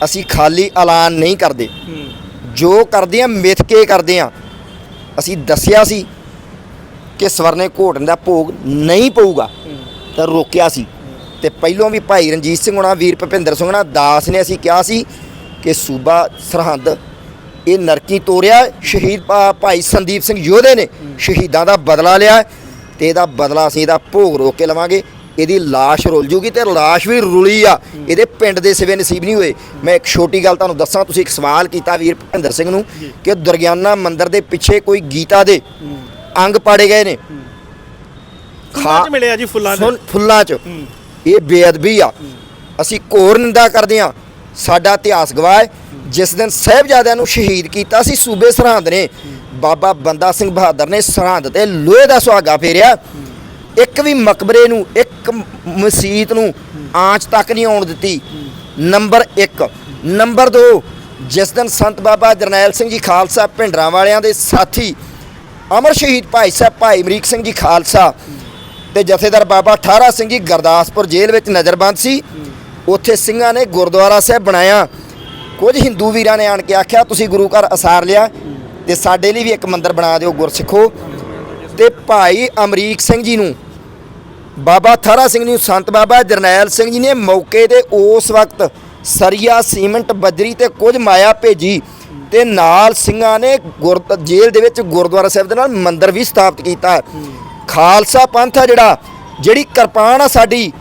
ਅਸੀਂ ਖਾਲੀ ਐਲਾਨ ਨਹੀਂ ਕਰਦੇ। ਜੋ ਕਰਦੇ ਆ ਮਿੱਥ ਕੇ ਕਰਦੇ ਆ। ਅਸੀਂ ਦੱਸਿਆ ਸੀ। ਕਿ ਸਵਰਨੇ ਘੋਟਨ ਦਾ ਭੋਗ ਨਹੀਂ ਪਊਗਾ। ਤਾਂ ਰੋਕਿਆ ਸੀ। ਤੇ ਪਹਿਲੋਂ ਵੀ ਭਾਈ ਰਣਜੀਤ ਸਿੰਘ ਹੋਣਾ, ਵੀਰ ਭਪਿੰਦਰ ਸਿੰਘ ਹੋਣਾ, ਦਾਸ ਨੇ ਅਸੀਂ ਕਿਹਾ ਸੀ ਕਿ ਸੂਬਾ ਸਰਹੰਦ, ਇਹ ਨਰਕੀ ਤੋਰਿਆ, ਸ਼ਹੀਦ ਭਾ- ਭਾਈ ਸੰਦੀਪ ਸਿੰਘ ਯੋਧੇ ਨੇ ਸ਼ਹੀਦਾਂ ਦਾ ਬਦਲਾ ਲਿਆ ਤੇ ਇਹਦਾ ਬਦਲਾ ਅਸੀਂ ਇਹਦਾ ਭੋਗ ਰੋਕ ਕੇ ਲਵਾਂਗੇ। ਇਹਦੀ ਲਾਸ਼ ਰੁਲ ਜੂਗੀ ਤੇ ਲਾਸ਼ ਵੀ ਰੁਲੀ ਆ। ਇਹਦੇ ਪਿੰਡ ਦੇ ਸਿਵੇ ਨਸੀਬ ਨਹੀਂ ਹੋਏ। ਮੈਂ ਇੱਕ ਛੋਟੀ ਗੱਲ ਤੁਹਾਨੂੰ ਦੱਸਾਂ, ਤੁਸੀਂ ਇੱਕ ਸਵਾਲ ਕੀਤਾ ਵੀਰ ਭਿੰਦਰ ਸਿੰਘ ਨੂੰ ਕਿ ਦੁਰਗਿਆਨਾ ਮੰਦਿਰ ਦੇ ਪਿੱਛੇ ਕੋਈ ਗੀਤਾ ਦੇ ਅੰਗ ਪਾੜੇ ਗਏ ਨੇ। ਫੁੱਲਾਂ 'ਚ ਮਿਲਿਆ ਜੀ ਫੁੱਲਾਂ 'ਚ ਸੁਣ ਫੁੱਲਾਂ 'ਚ। ਇਹ ਬੇਅਦਬੀ ਆ। ਅਸੀਂ ਘੋਰ ਨਿੰਦਾ ਕਰਦੇ ਆ। ਸਾਡਾ ਇਤਿਹਾਸ ਗਵਾਹ ਜਿਸ ਦਿਨ ਸਾਹਿਬਜ਼ਾਦਿਆਂ ਨੂੰ ਸ਼ਹੀਦ ਕੀਤਾ ਸੀ ਸੂਬੇ ਸਰਹੰਦ ਨੇ। ਬਾਬਾ ਬੰਦਾ ਸਿੰਘ ਬਹਾਦਰ ਨੇ ਸਰਹੰਦ ਤੇ ਲੋਹੇ ਦਾ ਸੁਹਾਗਾ ਫੇਰਿਆ। ਇੱਕ ਵੀ ਮਕਬਰੇ ਨੂੰ ਇੱਕ ਮਸਜਿਦ ਨੂੰ ਆਂਚ ਤੱਕ ਨਹੀਂ ਆਉਣ ਦਿੱਤੀ। ਨੰਬਰ 1 ਨੰਬਰ 2 ਜਿਸ ਦਿਨ ਸੰਤ ਬਾਬਾ ਜਰਨੈਲ ਸਿੰਘ ਜੀ ਖਾਲਸਾ ਭਿੰਡਰਾਂ ਵਾਲਿਆਂ ਦੇ ਸਾਥੀ ਅਮਰ ਸ਼ਹੀਦ ਭਾਈ ਸਾਹਿਬ, ਭਾਈ ਅਮਰੀਕ ਸਿੰਘ ਜੀ ਖਾਲਸਾ ਤੇ ਜਥੇਦਾਰ ਬਾਬਾ ਠਾਰਾ ਸਿੰਘ ਜੀ ਗੁਰਦਾਸਪੁਰ ਜੇਲ੍ਹ ਵਿੱਚ ਨਜ਼ਰਬੰਦ ਸੀ। ਉੱਥੇ ਸਿੰਘਾਂ ਨੇ ਗੁਰਦੁਆਰਾ ਸਾਹਿਬ ਬਣਾਇਆ। ਕੁਝ ਹਿੰਦੂ ਵੀਰਾਂ ਨੇ ਆਣ ਕੇ ਆਖਿਆ, ਤੁਸੀਂ ਗੁਰੂ ਘਰ ਅਸਾਰ ਲਿਆ ਤੇ ਸਾਡੇ ਲਈ ਵੀ ਇੱਕ ਮੰਦਿਰ ਬਣਾ ਦਿਓ ਗੁਰਸਿੱਖੋ। ਤੇ ਭਾਈ ਅਮਰੀਕ ਸਿੰਘ ਜੀ ਨੂੰ, ਬਾਬਾ ਥਾਰਾ ਸਿੰਘ ਨੂੰ ਸੰਤ ਬਾਬਾ ਜਰਨੈਲ ਸਿੰਘ ਜੀ ਨੇ ਮੌਕੇ ਤੇ ਉਸ ਵਕਤ ਸਰੀਆ ਸੀਮੈਂਟ, ਬਜਰੀ ਤੇ ਕੁਝ ਮਾਇਆ ਭੇਜੀ। ਤੇ ਨਾਲ ਸਿੰਘਾਂ ਨੇ ਗੁਰ ਜੇਲ੍ਹ ਦੇ ਵਿੱਚ ਗੁਰਦੁਆਰਾ ਸਾਹਿਬ ਦੇ ਨਾਲ ਮੰਦਿਰ ਵੀ ਸਥਾਪਿਤ ਕੀਤਾ। ਖਾਲਸਾ ਪੰਥ ਆ ਜਿਹੜਾ, ਜਿਹੜੀ ਕਿਰਪਾਨ ਆ ਸਾਡੀ,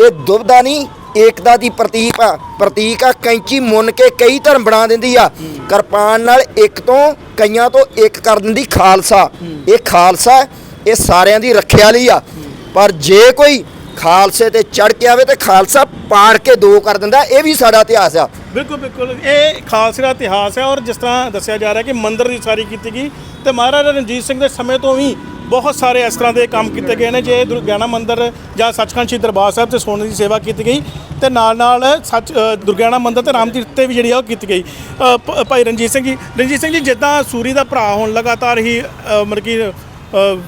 ਇਹ ਦੁਬਦਾ ਨਹੀਂ, ਏਕਤਾ ਦੀ ਪ੍ਰਤੀਕ ਆ। ਪ੍ਰਤੀਕ ਆ ਕੈਂਚੀ ਮੁੰਨ ਕੇ ਕਈ ਧਰਮ ਬਣਾ ਦਿੰਦੀ ਆ। ਕਿਰਪਾਨ ਨਾਲ ਇੱਕ ਤੋਂ ਕਈਆਂ ਤੋਂ ਇੱਕ ਕਰ ਦਿੰਦੀ ਖਾਲਸਾ। ਇਹ ਖਾਲਸਾ, ਇਹ ਸਾਰਿਆਂ ਦੀ ਰੱਖਿਆ ਲਈ ਆ। ਪਰ ਜੇ ਕੋਈ ਖਾਲਸੇ ਤੇ ਚੜ ਕੇ ਆਵੇ ਤੇ ਖਾਲਸਾ ਪਾੜ ਕੇ ਦੋ ਕਰ ਦਿੰਦਾ ਇਹ ਵੀ ਸਾਡਾ ਇਤਿਹਾਸ ਆ। ਬਿਲਕੁਲ ਬਿਲਕੁਲ। ਇਹ ਖਾਲਸੇ ਦਾ ਇਤਿਹਾਸ ਹੈ ਔਰ ਜਿਸ ਤਰ੍ਹਾਂ ਦੱਸਿਆ ਜਾ ਰਿਹਾ ਕਿ ਮੰਦਿਰ ਦੀ ਸਾਰੀ ਕੀਤੀ ਗਈ ਤੇ ਮਹਾਰਾਜਾ ਰਣਜੀਤ ਸਿੰਘ ਦੇ ਸਮੇਂ ਤੋਂ ਵੀ ਬਹੁਤ ਸਾਰੇ ਇਸ ਤਰ੍ਹਾਂ ਦੇ ਕੰਮ ਕੀਤੇ ਗਏ ਨੇ ਜੇ ਦੁਰਗਿਆਨਾ ਮੰਦਿਰ ਜਾਂ ਸੱਚਖੰਡ ਸ਼੍ਰੀ ਦਰਬਾਰ ਸਾਹਿਬ ਤੇ ਸੋਨੇ ਦੀ ਸੇਵਾ ਕੀਤੀ ਗਈ ਤੇ ਨਾਲ ਨਾਲ ਸੱਚ ਅ, ਦੁਰਗਿਆਨਾ ਮੰਦਿਰ ਤੇ ਰਾਮ ਤੀਰਥ ਤੇ ਵੀ ਜਿਹੜੀ ਆ ਉਹ ਕੀਤੀ ਗਈ। ਅ, ਭਾਈ ਰਣਜੀਤ ਸਿੰਘ ਜੀ ਰਣਜੀਤ ਸਿੰਘ ਜੀ ਜਿੱਦਾਂ ਸੂਰੀ ਦਾ ਭਰਾ ਹੋਣ ਲਗਾਤਾਰ ਹੀ ਮਤਲਬ ਕਿ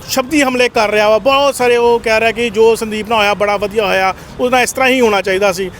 ਸ਼ਬਦੀ ਹਮਲੇ ਕਰ ਰਿਹਾ ਵਾ। ਬਹੁਤ ਸਾਰੇ ਉਹ ਕਹਿ ਰਿਹਾ ਕਿ ਜੋ ਸੰਦੀਪ ਨਾਲ ਹੋਇਆ, ਬੜਾ ਵਧੀਆ ਹੋਇਆ। ਉਹਦਾ ਇਸ ਤਰ੍ਹਾਂ ਹੀ ਹੋਣਾ ਚਾਹੀਦਾ ਸੀ।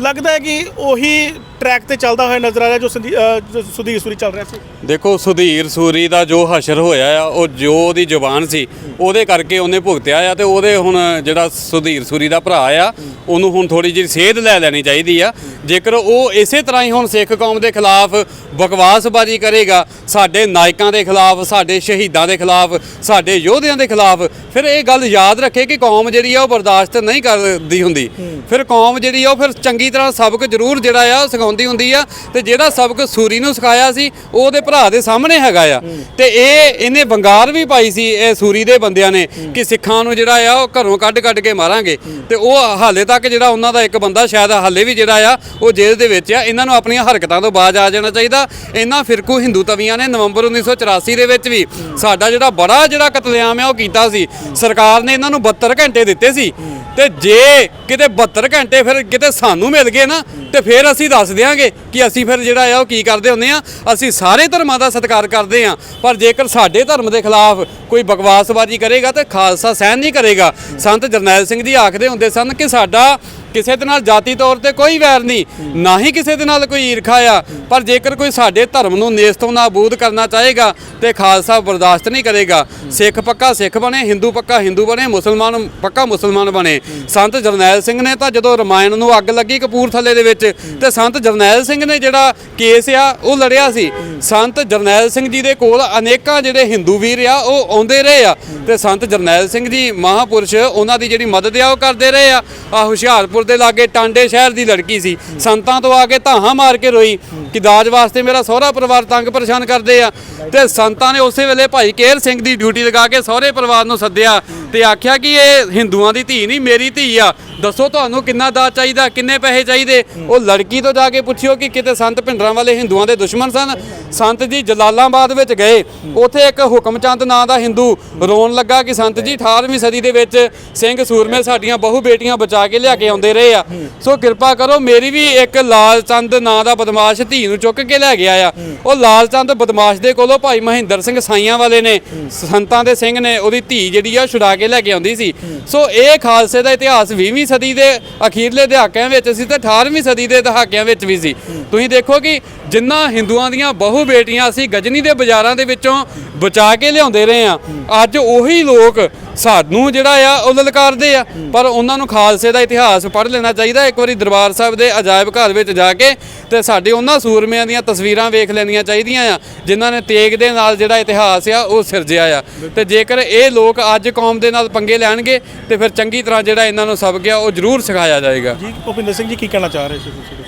ਲੱਗਦਾ ਹੈ ਕਿ ਉਹੀ ਟਰੈਕ ਤੇ ਚੱਲਦਾ ਹੋਇਆ ਨਜ਼ਰ ਆ ਰਿਹਾ ਜੋ ਸੰਦੀ- ਅ, ਜੋ ਸੁਧੀਰ ਸੂਰੀ ਚੱਲ ਰਿਹਾ ਸੀ? ਦੇਖੋ ਸੁਧੀਰ ਸੂਰੀ ਦਾ ਜੋ ਹਸ਼ਰ ਹੋਇਆ ਆ ਉਹ ਜੋ ਉਹਦੀ ਜ਼ੁਬਾਨ ਸੀ ਉਹਦੇ ਕਰਕੇ ਉਹਨੇ ਭੁਗਤਿਆ ਆ ਤੇ ਉਹਦੇ ਹੁਣ ਜਿਹੜਾ ਸੁਧੀਰ ਸੂਰੀ ਦਾ ਭਰਾ ਆ ਉਹਨੂੰ ਹੁਣ ਥੋੜੀ ਜਿਹੀ ਸੇਧ ਲੈ ਲੈਣੀ ਚਾਹੀਦੀ ਆ। ਜੇਕਰ ਉਹ ਇਸੇ ਤਰ੍ਹਾਂ ਹੀ ਹੁਣ ਸਿੱਖ ਕੌਮ ਦੇ ਖਿਲਾਫ ਬਕਵਾਸਬਾਜ਼ੀ ਕਰੇਗਾ ਸਾਡੇ ਨਾਇਕਾਂ ਦੇ ਖਿਲਾਫ ਸਾਡੇ ਸ਼ਹੀਦਾਂ ਦੇ ਖਿਲਾਫ ਸਾਡੇ ਯੋਧਿਆਂ ਦੇ ਖਿਲਾਫ ਫਿਰ ਇਹ ਗੱਲ ਯਾਦ ਰੱਖੇ ਕਿ ਕੌਮ ਜਿਹੜੀ ਆ ਉਹ ਬਰਦਾਸ਼ਤ ਨਹੀਂ ਕਰਦੀ ਹੁੰਦੀ। ਫਿਰ ਕੌਮ ਜਿਹੜੀ ਆ ਉਹ ਫਿਰ ਚੰਗੀ ਤਰ੍ਹਾਂ ਸਬਕ ਜ਼ਰੂਰ ਜਿਹੜਾ ਆ ਉਹ ਸਿਖਾਉਂਦੀ ਹੁੰਦੀ ਆ ਤੇ ਜਿਹੜਾ ਸਬਕ ਸੂਰੀ ਨੂੰ ਸਿਖਾਇਆ ਸੀ ਉਹ ਉਹਦੇ ਭਰਾ ਦੇ ਸਾਹਮਣੇ ਹੈਗਾ ਆ। ਤੇ ਇਹ ਇਹਨੇ ਬੰਗਾਰ ਵੀ ਪਾਈ ਸੀ ਇਹ ਸੂਰੀ ਦੇ ਬੰਦਿਆਂ ਨੇ ਕਿ ਸਿੱਖਾਂ ਨੂੰ ਜਿਹੜਾ ਆ ਉਹ ਘਰੋਂ ਕੱਢ ਕੱਢ ਕੇ ਮਾਰਾਂਗੇ। ਤੇ ਉਹ ਹਾਲੇ ਤੱਕ ਜਿਹੜਾ ਉਹਨਾਂ ਦਾ ਇੱਕ ਬੰਦਾ ਸ਼ਾਇਦ ਹਾਲੇ ਵੀ ਜਿਹੜਾ ਆ ਉਹ ਜੇਲ੍ਹ ਦੇ ਵਿੱਚ ਆ ਇਹਨਾਂ ਨੂੰ ਆਪਣੀਆਂ ਹਰਕਤਾਂ ਤੋਂ ਬਾਜ਼ ਆ ਜਾਣਾ ਚਾਹੀਦਾ। ਇਹਨਾਂ ਫਿਰਕੂ ਹਿੰਦੂ ਤਵੀਆਂ ਨੇ ਨਵੰਬਰ 1984 ਦੇ ਵਿੱਚ ਵੀ ਸਾਡਾ ਜਿਹੜਾ ਬੜਾ ਜਿਹੜਾ ਕਤਲੇਆਮ ਆ ਉਹ ਕੀਤਾ ਸੀ। ਸਰਕਾਰ ਨੇ ਇਹਨਾਂ ਨੂੰ 72 ਘੰਟੇ ਦਿੱਤੇ ਸੀ। ਤੇ ਜੇ ਕਿਤੇ 72 ਘੰਟੇ ਫਿਰ ਕਿਤੇ ਸਾਨੂੰ ਮਿਲ ਗਏ ਨਾ, ਤੇ ਫਿਰ ਅਸੀਂ ਦੱਸ ਦਿਆਂਗੇ ਕਿ ਅਸੀਂ ਫਿਰ ਜਿਹੜਾ ਆ ਉਹ ਕੀ ਕਰਦੇ ਹੁੰਦੇ ਆ। ਅਸੀਂ ਸਾਰੇ ਧਰਮਾਂ ਦਾ ਸਤਿਕਾਰ ਕਰਦੇ ਆ, ਪਰ ਜੇਕਰ ਸਾਡੇ ਧਰਮ ਦੇ ਖਿਲਾਫ ਕੋਈ ਬਕਵਾਸਬਾਜ਼ੀ ਕਰੇਗਾ ਤੇ ਖਾਲਸਾ ਸਹਿਣ ਨਹੀਂ ਕਰੇਗਾ। ਸੰਤ ਜਰਨੈਲ ਸਿੰਘ ਜੀ ਆਖਦੇ ਹੁੰਦੇ ਸਨ ਕਿ ਸਾਡਾ ਕਿਸੇ ਦੇ ਨਾਲ ਜਾਤੀ ਤੌਰ ਤੇ ਕੋਈ ਵੈਰ ਨਹੀਂ, ਨਾ ਹੀ ਕਿਸੇ ਦੇ ਨਾਲ ਕੋਈ ਈਰਖਾ ਆ। ਪਰ ਜੇਕਰ ਕੋਈ ਸਾਡੇ ਧਰਮ ਨੂੰ ਨੇਸ ਤੋਂ ਨਾਬੂਦ ਕਰਨਾ ਚਾਹੇਗਾ ਤੇ ਖਾਲਸਾ ਬਰਦਾਸ਼ਤ ਨਹੀਂ ਕਰੇਗਾ, ਸਿੱਖ ਪੱਕਾ ਸਿੱਖ ਬਣੇ, ਹਿੰਦੂ ਪੱਕਾ ਹਿੰਦੂ ਬਣੇ, ਮੁਸਲਮਾਨ ਪੱਕਾ ਮੁਸਲਮਾਨ ਬਣੇ। ਸੰਤ ਜਰਨੈਲ ਸਿੰਘ ਨੇ ਤਾਂ ਜਦੋਂ ਰਮਾਇਣ ਨੂੰ ਅੱਗ ਲੱਗੀ ਕਪੂਰਥਲੇ ਦੇ ਵਿੱਚ, ਤੇ ਸੰਤ ਜਰਨੈਲ ਸਿੰਘ ਨੇ ਜਿਹੜਾ ਕੇਸ ਆ, ਉਹ ਲੜਿਆ ਸੀ। ਸੰਤ ਜਰਨੈਲ ਸਿੰਘ ਜੀ ਦੇ ਕੋਲ ਅਨੇਕਾਂ ਜਿਹੜੇ ਹਿੰਦੂ ਵੀਰ ਆ, ਉਹ ਆਉਂਦੇ ਰਹੇ ਆ। ਤੇ ਸੰਤ ਜਰਨੈਲ ਸਿੰਘ ਜੀ ਮਹਾਪੁਰਸ਼, ਉਹਨਾਂ ਦੀ ਜਿਹੜੀ ਮਦਦ ਆ, ਉਹ ਕਰਦੇ ਰਹੇ ਆ। ਆ ਹੁਸ਼ਿਆਰਪੁਰ ਦੇ ਲਾਗੇ ਟਾਂਡੇ ਸ਼ਹਿਰ ਦੀ ਲੜਕੀ ਸੀ। ਸੰਤਾਂ ਤੋਂ ਆ ਕੇ ਧਾਹਾਂ ਮਾਰ ਕੇ ਰੋਈ ਕਿ ਦਾਜ ਵਾਸਤੇ ਮੇਰਾ ਸਹੁਰਾ ਪਰਿਵਾਰ ਤੰਗ ਪਰੇਸ਼ਾਨ ਕਰਦੇ ਆ। ਤੇ ਸੰਤਾਂ ਨੇ ਉਸੇ ਵੇਲੇ ਭਾਈ ਕੇਰ ਸਿੰਘ ਦੀ ਡਿਊਟੀ ਲਗਾ ਕੇ ਸਹੁਰੇ ਪਰਿਵਾਰ ਨੂੰ ਸੱਦਿਆ ਤੇ ਆਖਿਆ ਕਿ ਇਹ ਹਿੰਦੂਆਂ ਦੀ ਧੀ ਨਹੀਂ, ਮੇਰੀ ਧੀ ਆ। ਦੱਸੋ ਤੁਹਾਨੂੰ ਕਿੰਨਾ ਦਾ ਚਾਹੀਦਾ, ਕਿੰਨੇ ਪੈਸੇ ਚਾਹੀਦੇ? ਉਹ ਲੜਕੀ ਤੋਂ ਜਾ ਕੇ ਪੁੱਛਿਓ ਕਿ ਕਿਤੇ ਸੰਤ ਭਿੰਡਰਾਂ ਵਾਲੇ ਹਿੰਦੂਆਂ ਦੇ ਦੁਸ਼ਮਣ ਸਨ? ਸੰਤ ਜੀ ਜਲਾਲਾਬਾਦ ਵਿੱਚ ਗਏ। ਉੱਥੇ ਇੱਕ ਹੁਕਮਚੰਦ ਨਾਂ ਦਾ ਹਿੰਦੂ ਰੋਣ ਲੱਗਾ ਕਿ ਸੰਤ ਜੀ 18ਵੀਂ ਸਦੀ ਦੇ ਵਿੱਚ ਸਿੰਘ ਸੂਰਮੇ ਸਾਡੀਆਂ ਬਹੁ ਬੇਟੀਆਂ ਬਚਾ ਕੇ ਲਿਆ ਕੇ ਆਉਂਦੇ ਰਹੇ ਆ। ਸੋ ਕਿਰਪਾ ਕਰੋ, ਮੇਰੀ ਵੀ ਇੱਕ ਲਾਲਚੰਦ ਨਾਂ ਦਾ ਬਦਮਾਸ਼ ਧੀ ਨੂੰ ਚੁੱਕ ਕੇ ਲੈ ਗਿਆ ਆ। ਉਹ ਲਾਲਚੰਦ ਬਦਮਾਸ਼ ਦੇ ਕੋਲੋਂ ਭਾਈ ਮਹਿੰਦਰ ਸਿੰਘ ਸਾਈਆਂ ਵਾਲੇ ਨੇ, ਸੰਤਾਂ ਦੇ ਸਿੰਘ ਨੇ, ਉਹਦੀ ਧੀ ਜਿਹੜੀ ਆ, ਛੁਡਾ ਕੇ ਲੈ ਕੇ ਆਉਂਦੀ ਸੀ। ਸੋ ਇਹ ਖਾਲਸੇ ਦਾ ਇਤਿਹਾਸ 20ਵੀਂ ਸਦੀ ਦੇ ਅਖੀਰਲੇ ਦਹਾਕਿਆਂ ਵਿੱਚ ਸੀ ਤੇ 18ਵੀਂ ਸਦੀ ਦੇ ਦਹਾਕਿਆਂ ਵਿੱਚ ਵੀ ਸੀ। ਤੁਸੀਂ ਦੇਖੋ ਕਿ ਜਿੰਨਾ ਹਿੰਦੂਆਂ ਦੀਆਂ ਬਹੁ ਬੇਟੀਆਂ ਅਸੀਂ ਗਜਨੀ ਦੇ ਬਾਜ਼ਾਰਾਂ ਦੇ ਵਿੱਚੋਂ ਬਚਾ ਕੇ ਲਿਆਉਂਦੇ ਰਹੇ ਆ ਅੱਜ ਉਹੀ ਲੋਕ ਸਾਨੂੰ ਜਿਹੜਾ ਆ ਉਹ ਲਲਕਾਰਦੇ ਆ। ਪਰ ਉਹਨਾਂ ਨੂੰ ਖਾਲਸੇ ਦਾ ਇਤਿਹਾਸ ਪੜ੍ਹ ਲੈਣਾ ਚਾਹੀਦਾ, ਇੱਕ ਵਾਰੀ ਦਰਬਾਰ ਸਾਹਿਬ ਦੇ ਅਜਾਇਬ ਘਰ ਵਿੱਚ ਜਾ ਕੇ ਤੇ ਸਾਡੇ ਉਹਨਾਂ ਸੂਰਮਿਆਂ ਦੀਆਂ ਤਸਵੀਰਾਂ ਵੇਖ ਲੈਣੀਆਂ ਚਾਹੀਦੀਆਂ ਆ, ਜਿਨ੍ਹਾਂ ਨੇ ਤੇਗ ਦੇ ਨਾਲ ਜਿਹੜਾ ਇਤਿਹਾਸ ਆ ਉਹ ਸਿਰਜਿਆ ਆ। ਤੇ ਜੇਕਰ ਇਹ ਲੋਕ ਅੱਜ ਕੌਮ ਦੇ ਨਾਲ ਪੰਗੇ ਲੈਣਗੇ ਤੇ ਫਿਰ ਚੰਗੀ ਤਰ੍ਹਾਂ ਜਿਹੜਾ ਇਹਨਾਂ ਨੂੰ ਸਬਕ ਆ ਉਹ ਜ਼ਰੂਰ ਸਿਖਾਇਆ ਜਾਏਗਾ। ਜੀ, ਭੁਪਿੰਦਰ ਸਿੰਘ ਜੀ, ਕੀ ਕਹਿਣਾ ਚਾਹ ਰਹੇ ਸੀ ਤੁਸੀਂ?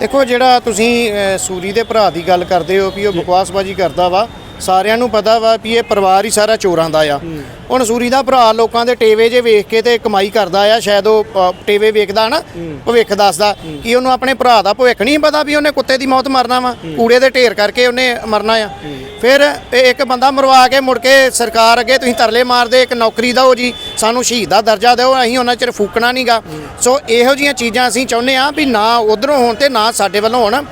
ਦੇਖੋ ਜਿਹੜਾ ਤੁਸੀਂ ਸੂਰੀ ਦੇ ਭਰਾ ਦੀ ਗੱਲ ਕਰਦੇ ਹੋ ਕਿ ਉਹ ਬਕਵਾਸਬਾਜੀ ਕਰਦਾ ਵਾ ਸਾਰਿਆਂ ਨੂੰ ਪਤਾ ਵਾ ਵੀ ਇਹ ਪਰਿਵਾਰ ਹੀ ਸਾਰਾ ਚੋਰਾਂ ਦਾ ਆ। ਹੁਣ ਸੂਰੀ ਦਾ ਭਰਾ ਲੋਕਾਂ ਦੇ ਟੇਵੇ ਜੇ ਵੇਖ ਕੇ ਤੇ ਕਮਾਈ ਕਰਦਾ ਆ ਸ਼ਾਇਦ ਉਹ ਅ, ਟੇਵੇ ਵੇਖਦਾ ਨਾ ਭਵਿੱਖ ਦੱਸਦਾ ਕਿ ਉਹਨੂੰ ਆਪਣੇ ਭਰਾ ਦਾ ਭਵਿੱਖ ਨਹੀਂ ਪਤਾ ਵੀ ਉਹਨੇ ਕੁੱਤੇ ਦੀ ਮੌਤ ਮਰਨਾ ਵਾ ਕੂੜੇ ਦੇ ਢੇਰ ਕਰਕੇ ਉਹਨੇ ਮਰਨਾ ਆ। ਫਿਰ ਇਹ ਇੱਕ ਬੰਦਾ ਮਰਵਾ ਕੇ ਮੁੜ ਕੇ ਸਰਕਾਰ ਅੱਗੇ ਤੁਸੀਂ ਤਰਲੇ ਮਾਰਦੇ ਇੱਕ ਨੌਕਰੀ ਦਿਓ ਜੀ ਸਾਨੂੰ ਸ਼ਹੀਦ ਦਾ ਦਰਜਾ ਦਿਓ ਅਸੀਂ ਉਹਨਾਂ ਚਿਰ ਫੂਕਣਾ ਨਹੀਂਗਾ ਸੋ ਇਹੋ ਜੀਆਂ ਚੀਜ਼ਾਂ ਅਸੀਂ ਚਾਹੁੰਦੇ ਆ ਵੀ ਨਾ ਉਧਰੋਂ ਹੋਣ ਤੇ ਨਾ ਸਾਡੇ ਵੱਲੋਂ ਹੋਣ।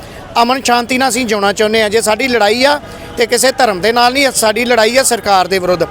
ਅਮਨ ਸ਼ਾਂਤੀ ਨਾਲ ਅਸੀਂ ਜਿਉਣਾ ਚਾਹੁੰਦੇ ਆ ਜੇ ਸਾਡੀ ਲੜਾਈ ਆ ਤੇ ਕਿਸੇ ਧਰਮ ਦੇ ਨਾਲ ਨਹੀਂ, ਸਾਡੀ ਲੜਾਈ ਆ ਸਰਕਾਰ ਦੇ ਵਿਰੁੱਧ।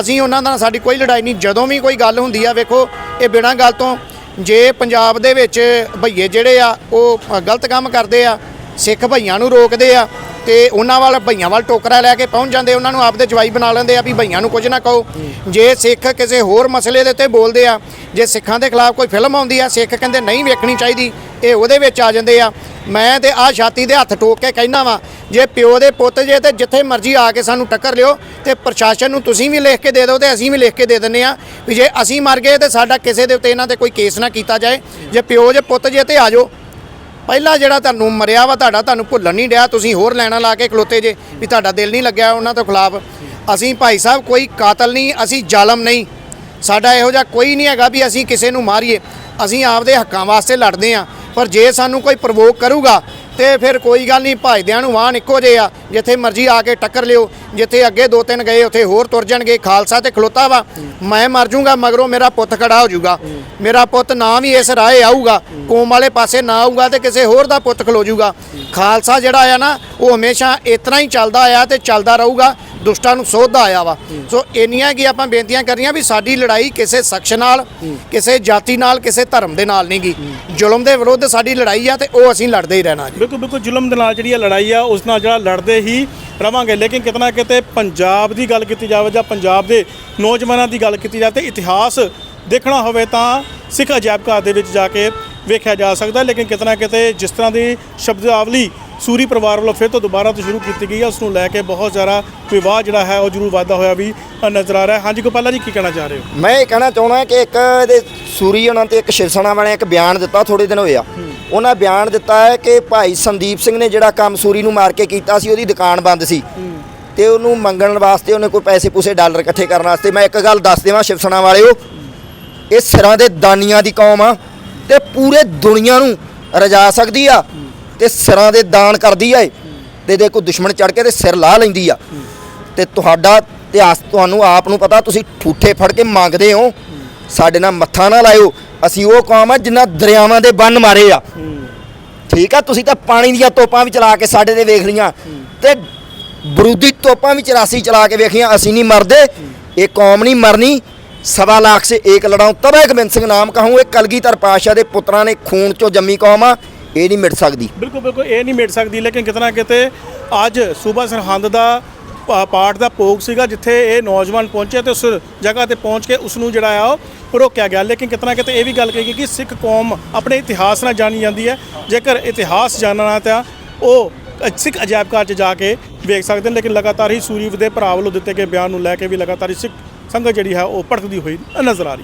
ਅਸੀਂ ਉਹਨਾਂ ਨਾਲ, ਸਾਡੀ ਕੋਈ ਲੜਾਈ ਨਹੀਂ। ਜਦੋਂ ਵੀ ਕੋਈ ਗੱਲ ਹੁੰਦੀ ਆ, ਵੇਖੋ, ਇਹ ਬਿਨਾਂ ਗੱਲ ਤੋਂ ਜੇ ਪੰਜਾਬ ਦੇ ਵਿੱਚ ਭਈਏ ਜਿਹੜੇ ਆ, ਉਹ ਗਲਤ ਕੰਮ ਕਰਦੇ ਆ, ਸਿੱਖ ਭਈਆਂ ਨੂੰ ਰੋਕਦੇ ਆ ਤੇ ਉਹਨਾਂ ਵੱਲ ਭਈਆਂ ਵੱਲ ਟੋਕਰਾ ਲੈ ਕੇ ਪਹੁੰਚ ਜਾਂਦੇ, ਉਹਨਾਂ ਨੂੰ ਆਪਦੇ ਜਵਾਈ ਬਣਾ ਲੈਂਦੇ ਆ ਵੀ ਭਈਆਂ ਨੂੰ ਕੁਝ ਨਾ ਕਹੋ। ਜੇ ਸਿੱਖ ਕਿਸੇ ਹੋਰ ਮਸਲੇ ਦੇ ਉੱਤੇ ਬੋਲਦੇ ਆ, ਜੇ ਸਿੱਖਾਂ ਦੇ ਖਿਲਾਫ ਕੋਈ ਫਿਲਮ ਆਉਂਦੀ ਆ, ਸਿੱਖ ਕਹਿੰਦੇ ਨਹੀਂ ਵੇਖਣੀ ਚਾਹੀਦੀ, ਇਹ ਉਹਦੇ ਵਿੱਚ ਆ ਜਾਂਦੇ ਆ। ਮੈਂ ਤੇ ਆ ਛਾਤੀ ਦੇ ਹੱਥ ਟੋਕ ਕੇ ਕਹਿਣਾ ਵਾਂ, ਜੇ ਪਿਓ ਦੇ ਪੁੱਤ ਜੇ ਤੇ ਜਿੱਥੇ ਮਰਜ਼ੀ ਆ ਕੇ ਸਾਨੂੰ ਟੱਕਰ ਲਿਓ ਤੇ ਪ੍ਰਸ਼ਾਸਨ ਨੂੰ ਤੁਸੀਂ ਵੀ ਲਿਖ ਕੇ ਦੇ ਦਿਓ ਤੇ ਅਸੀਂ ਵੀ ਲਿਖ ਕੇ ਦੇ ਦਿੰਨੇ ਆ ਵੀ ਜੇ ਅਸੀਂ ਮਰ ਗਏ ਤੇ ਸਾਡਾ ਕਿਸੇ ਦੇ ਉੱਤੇ ਇਹਨਾਂ ਤੇ ਕੋਈ ਕੇਸ ਨਾ ਕੀਤਾ ਜਾਏ। ਜੇ ਪਿਓ ਜੇ ਪੁੱਤ ਜੇ ਤੇ ਆ ਜਾਓ ਪਹਿਲਾ ਜਿਹੜਾ ਤੁਹਾਨੂੰ ਮਰਿਆ ਵਾ, ਤੁਹਾਡਾ ਤੁਹਾਨੂੰ ਭੁੱਲਣ ਨਹੀਂ ਡਿਆ, ਤੁਸੀਂ ਹੋਰ ਲੈਣਾ ਲਾ ਕੇ ਖਲੋਤੇ ਜੇ, ਵੀ ਤੁਹਾਡਾ ਦਿਲ ਨਹੀਂ ਲੱਗਿਆ ਉਹਨਾਂ ਤੋਂ ਖਿਲਾਫ। ਅਸੀਂ ਭਾਈ ਸਾਹਿਬ ਕੋਈ ਕਾਤਲ ਨਹੀਂ, ਅਸੀਂ ਜ਼ਾਲਮ ਨਹੀਂ। ਸਾਡਾ ਇਹੋ ਜਿਹਾ ਕੋਈ ਨਹੀਂ ਹੈਗਾ ਵੀ ਅਸੀਂ ਕਿਸੇ ਨੂੰ ਮਾਰੀਏ। ਅਸੀਂ ਆਪਦੇ ਹੱਕਾਂ ਵਾਸਤੇ ਲੜਦੇ ਆ ਪਰ ਜੇ ਸਾਨੂੰ ਕੋਈ ਪ੍ਰਵੋਕ ਕਰੂਗਾ ਤੇ ਫਿਰ ਕੋਈ ਗੱਲ ਨਹੀਂ ਭਾਜਦਿਆਂ ਨੂੰ ਵਾਹਨ ਇੱਕੋ ਜਿਹੇ ਆ, ਜਿੱਥੇ ਮਰਜ਼ੀ ਆ ਕੇ ਟੱਕਰ ਲਿਓ, ਜਿੱਥੇ ਅੱਗੇ ਦੋ ਤਿੰਨ ਗਏ, ਉੱਥੇ ਹੋਰ ਤੁਰ ਜਾਣਗੇ, ਖਾਲਸਾ ਤੇ ਖਲੋਤਾ ਵਾ। ਮੈਂ ਮਰ ਜਾਊਂਗਾ ਮਗਰੋਂ ਮੇਰਾ ਪੁੱਤ ਖੜਾ ਹੋ ਜਾਊਗਾ ਮੇਰਾ ਪੁੱਤ ਨਾ ਵੀ ਇਸ ਰਾਹੇ ਆਊਗਾ, ਕੌਮ ਵਾਲੇ ਪਾਸੇ ਨਾ ਆਊਗਾ ਤੇ ਕਿਸੇ ਹੋਰ ਦਾ ਪੁੱਤ ਖਲੋ ਜੂਗਾ। ਖਾਲਸਾ ਜਿਹੜਾ ਆ ਨਾ, ਉਹ ਹਮੇਸ਼ਾ ਇਤਨਾ ਹੀ ਚੱਲਦਾ ਆਇਆ ਤੇ ਚੱਲਦਾ ਰਹੂਗਾ, ਦੁਸ਼ਟਾਂ ਨੂੰ ਸੋਧਦਾ ਆਇਆ ਵਾ। ਸੋ ਇੰਨੀਆਂ ਕੀ ਆਪਾਂ ਬੇਨਤੀਆਂ ਕਰਨੀਆਂ ਵੀ ਸਾਡੀ ਲੜਾਈ ਕਿਸੇ ਸ਼ਖਸ ਨਾਲ, ਕਿਸੇ ਜਾਤੀ ਨਾਲ, ਕਿਸੇ ਧਰਮ ਦੇ ਨਾਲ ਨਹੀਂ ਗੀ ਜ਼ੁਲਮ ਦੇ ਵਿਰੁੱਧ ਸਾਡੀ ਲੜਾਈ ਆ ਤੇ ਉਹ ਅਸੀਂ ਲੜਦੇ ਹੀ ਰਹਿਣਾ ਜੀ। ਬਿਲਕੁਲ ਬਿਲਕੁਲ ਜ਼ੁਲਮ ਦੇ ਨਾਲ ਜਿਹੜੀ ਇਹ ਲੜਾਈ ਆ, ਉਸ ਨਾਲ ਜਿਹੜਾ ਲੜਦੇ ਹੀ ਰਵਾਂਗੇ। ਲੇਕਿਨ ਕਿਤਨਾ ਕਿਤੇ ਪੰਜਾਬ ਦੀ ਗੱਲ ਕੀਤੀ ਜਾਵੇ ਜਾਂ ਪੰਜਾਬ ਦੇ ਨੌਜਵਾਨਾਂ ਦੀ ਗੱਲ ਕੀਤੀ ਜਾਵੇ ਤੇ ਇਤਿਹਾਸ ਦੇਖਣਾ ਹੋਵੇ ਤਾਂ ਸਿੱਖ ਅਜਾਇਬ ਘਰ ਦੇ ਵਿੱਚ ਜਾ ਕੇ ਵੇਖਿਆ ਜਾ ਸਕਦਾ। ਲੇਕਿਨ ਕਿਤਨਾ ਕਿਤੇ ਜਿਸ ਤਰ੍ਹਾਂ ਦੀ ਸ਼ਬਦਾਵਲੀ ਸੂਰੀ ਪਰਿਵਾਰ ਵੱਲੋਂ ਫਿਰ ਤੋਂ ਦੁਬਾਰਾ ਤੋਂ ਸ਼ੁਰੂ ਕੀਤੀ ਗਈ ਹੈ। ਉਸ ਨੂੰ ਲੈ ਕੇ ਬਹੁਤ ਜ਼ਿਆਦਾ ਵਿਵਾਦ ਜਿਹੜਾ ਹੈ ਉਹ ਜ਼ਰੂਰ ਵਾਧਾ ਹੋਇਆ ਵੀ ਨਜ਼ਰ ਆ ਰਿਹਾ ਹੈ। ਹਾਂਜੀ ਗੋਪਾਲਾ ਜੀ ਕੀ ਕਹਿਣਾ ਚਾਹ ਰਹੇ ਹੋ? ਮੈਂ ਇਹ ਕਹਿਣਾ ਚਾਹੁੰਦਾ ਕਿ ਇੱਕ ਇਹਦੇ ਸੂਰੀ ਉਹਨਾਂ ਤੇ ਇੱਕ ਸ਼ਿਵਸਣਾ ਵਾਲੇ ਇੱਕ ਬਿਆਨ ਦਿੱਤਾ ਥੋੜੇ ਦਿਨ ਹੋਏ ਆ। ਉਹਨਾਂ ਬਿਆਨ ਦਿੱਤਾ ਹੈ ਕਿ ਭਾਈ ਸੰਦੀਪ ਸਿੰਘ ਨੇ ਜਿਹੜਾ ਕੰਮ ਸੂਰੀ ਨੂੰ ਮਾਰ ਕੇ ਕੀਤਾ ਸੀ ਉਹਦੀ ਦੁਕਾਨ ਬੰਦ ਸੀ। ਤੇ ਉਹਨੂੰ ਮੰਗਣ ਵਾਸਤੇ ਉਹਨੇ ਕੋਈ ਪੈਸੇ ਪੂਸੇ ਡਾਲਰ ਇਕੱਠੇ ਕਰਨ ਵਾਸਤੇ ਮੈਂ ਇੱਕ ਗੱਲ ਦੱਸ ਦੇਵਾਂ ਸ਼ਿਵਸਣਾ ਵਾਲਿਓ ਇਹ ਸਿਰਾਂ ਦੇ ਦਾਨੀਆਂ ਦੀ ਕੌਮ ਆ ਤੇ ਪੂਰੇ ਦੁਨੀਆ ਨੂੰ ਰਜਾ ਸਕਦੀ ਆ। ਤੇ ਸਿਰਾਂ ਦੇ ਦਾਨ ਕਰਦੀ ਆ ਇਹ। ਤੇ ਦੇ ਕੋਈ ਦੁਸ਼ਮਣ ਚੜ ਕੇ ਤੇ ਸਿਰ ਲਾ ਲੈਂਦੀ ਆ। ਤੇ ਤੁਹਾਡਾ ਇਤਿਹਾਸ ਤੁਹਾਨੂੰ ਆਪ ਨੂੰ ਪਤਾ, ਤੁਸੀਂ ਠੂਠੇ ਫੜ ਕੇ ਮੰਗਦੇ ਹੋ। ਸਾਡੇ ਨਾਲ ਮੱਥਾ ਨਾ ਲਾਇਓ। ਅਸੀਂ ਉਹ ਕੌਮ ਆ ਜਿਨ੍ਹਾਂ ਦਰਿਆਵਾਂ ਦੇ ਬੰਨ ਮਾਰੇ ਆ। ਠੀਕ ਆ, ਤੁਸੀਂ ਤਾਂ ਪਾਣੀ ਦੀਆਂ ਤੋਪਾਂ ਵੀ ਚਲਾ ਕੇ ਸਾਡੇ ਤੇ ਵੇਖ ਲਈਆਂ ਤੇ ਬਰੂਦੀ ਤੋਪਾਂ ਵੀ 84 ਚਲਾ ਕੇ ਵੇਖੀਆਂ, ਅਸੀਂ ਨਹੀਂ ਮਰਦੇ। ਇਹ ਕੌਮ ਨਹੀਂ ਮਰਨੀ। ਸਵਾ ਲੱਖ ਸੇ ਏਕ ਲੜਾਉ ਤਬੇ ਗੋਬਿੰਦ ਸਿੰਘ ਨਾਮ ਕਹੂੰ। ਇਹ ਕਲਗੀਧਰ ਪਾਸ਼ਾ ਦੇ ਪੁੱਤਰਾਂ ਨੇ ਖੂਨ ਚੋਂ ਜੰਮੀ ਕੌਮ ਆ। ਇਹ ਨਹੀਂ ਮਿਟ ਸਕਦੀ। ਬਿਲਕੁਲ ਬਿਲਕੁਲ, ਇਹ ਨਹੀਂ ਮਿਟ ਸਕਦੀ। ਲੇਕਿਨ ਕਿਤੇ ਨਾ ਕਿਤੇ ਅੱਜ ਸੂਬਾ ਸਰਹੰਦ ਦਾ ਪਾ- ਪਾਠ ਦਾ ਭੋਗ ਸੀਗਾ, ਜਿੱਥੇ ਇਹ ਨੌਜਵਾਨ ਪਹੁੰਚੇ ਤੇ ਉਸ ਜਗ੍ਹਾ ਤੇ ਪਹੁੰਚ ਕੇ ਉਸ ਨੂੰ ਜਿਹੜਾ ਆ ਉਹ ਰੋਕਿਆ ਗਿਆ। ਲੇਕਿਨ ਕਿਤੇ ਨਾ ਕਿਤੇ ਇਹ ਵੀ ਗੱਲ ਕਹੀ ਗਈ ਕਿ ਸਿੱਖ ਕੌਮ ਆਪਣੇ ਇਤਿਹਾਸ ਨਾਲ ਜਾਣੀ ਜਾਂਦੀ ਹੈ। ਜੇਕਰ ਇਤਿਹਾਸ ਜਾਣਨਾ ਤਾਂ ਉਹ ਸਿੱਖ ਅਜਾਇਬ ਘਰ 'ਚ ਜਾ ਕੇ ਵੇਖ ਸਕਦੇ ਨੇ, ਲੇਕਿਨ ਲਗਾਤਾਰ ਹੀ ਸੂਰੀ ਦੇ ਭਰਾ ਵੱਲੋਂ ਦਿੱਤੇ ਗਏ ਬਿਆਨ ਨੂੰ ਲੈ ਕੇ ਵੀ ਲਗਾਤਾਰ ਹੀ ਸਿੱਖ ਸੰਗਤ ਜਿਹੜੀ ਹੈ ਉਹ ਭੜਕਦੀ ਹੋਈ ਨਜ਼ਰ ਆ ਰਹੀ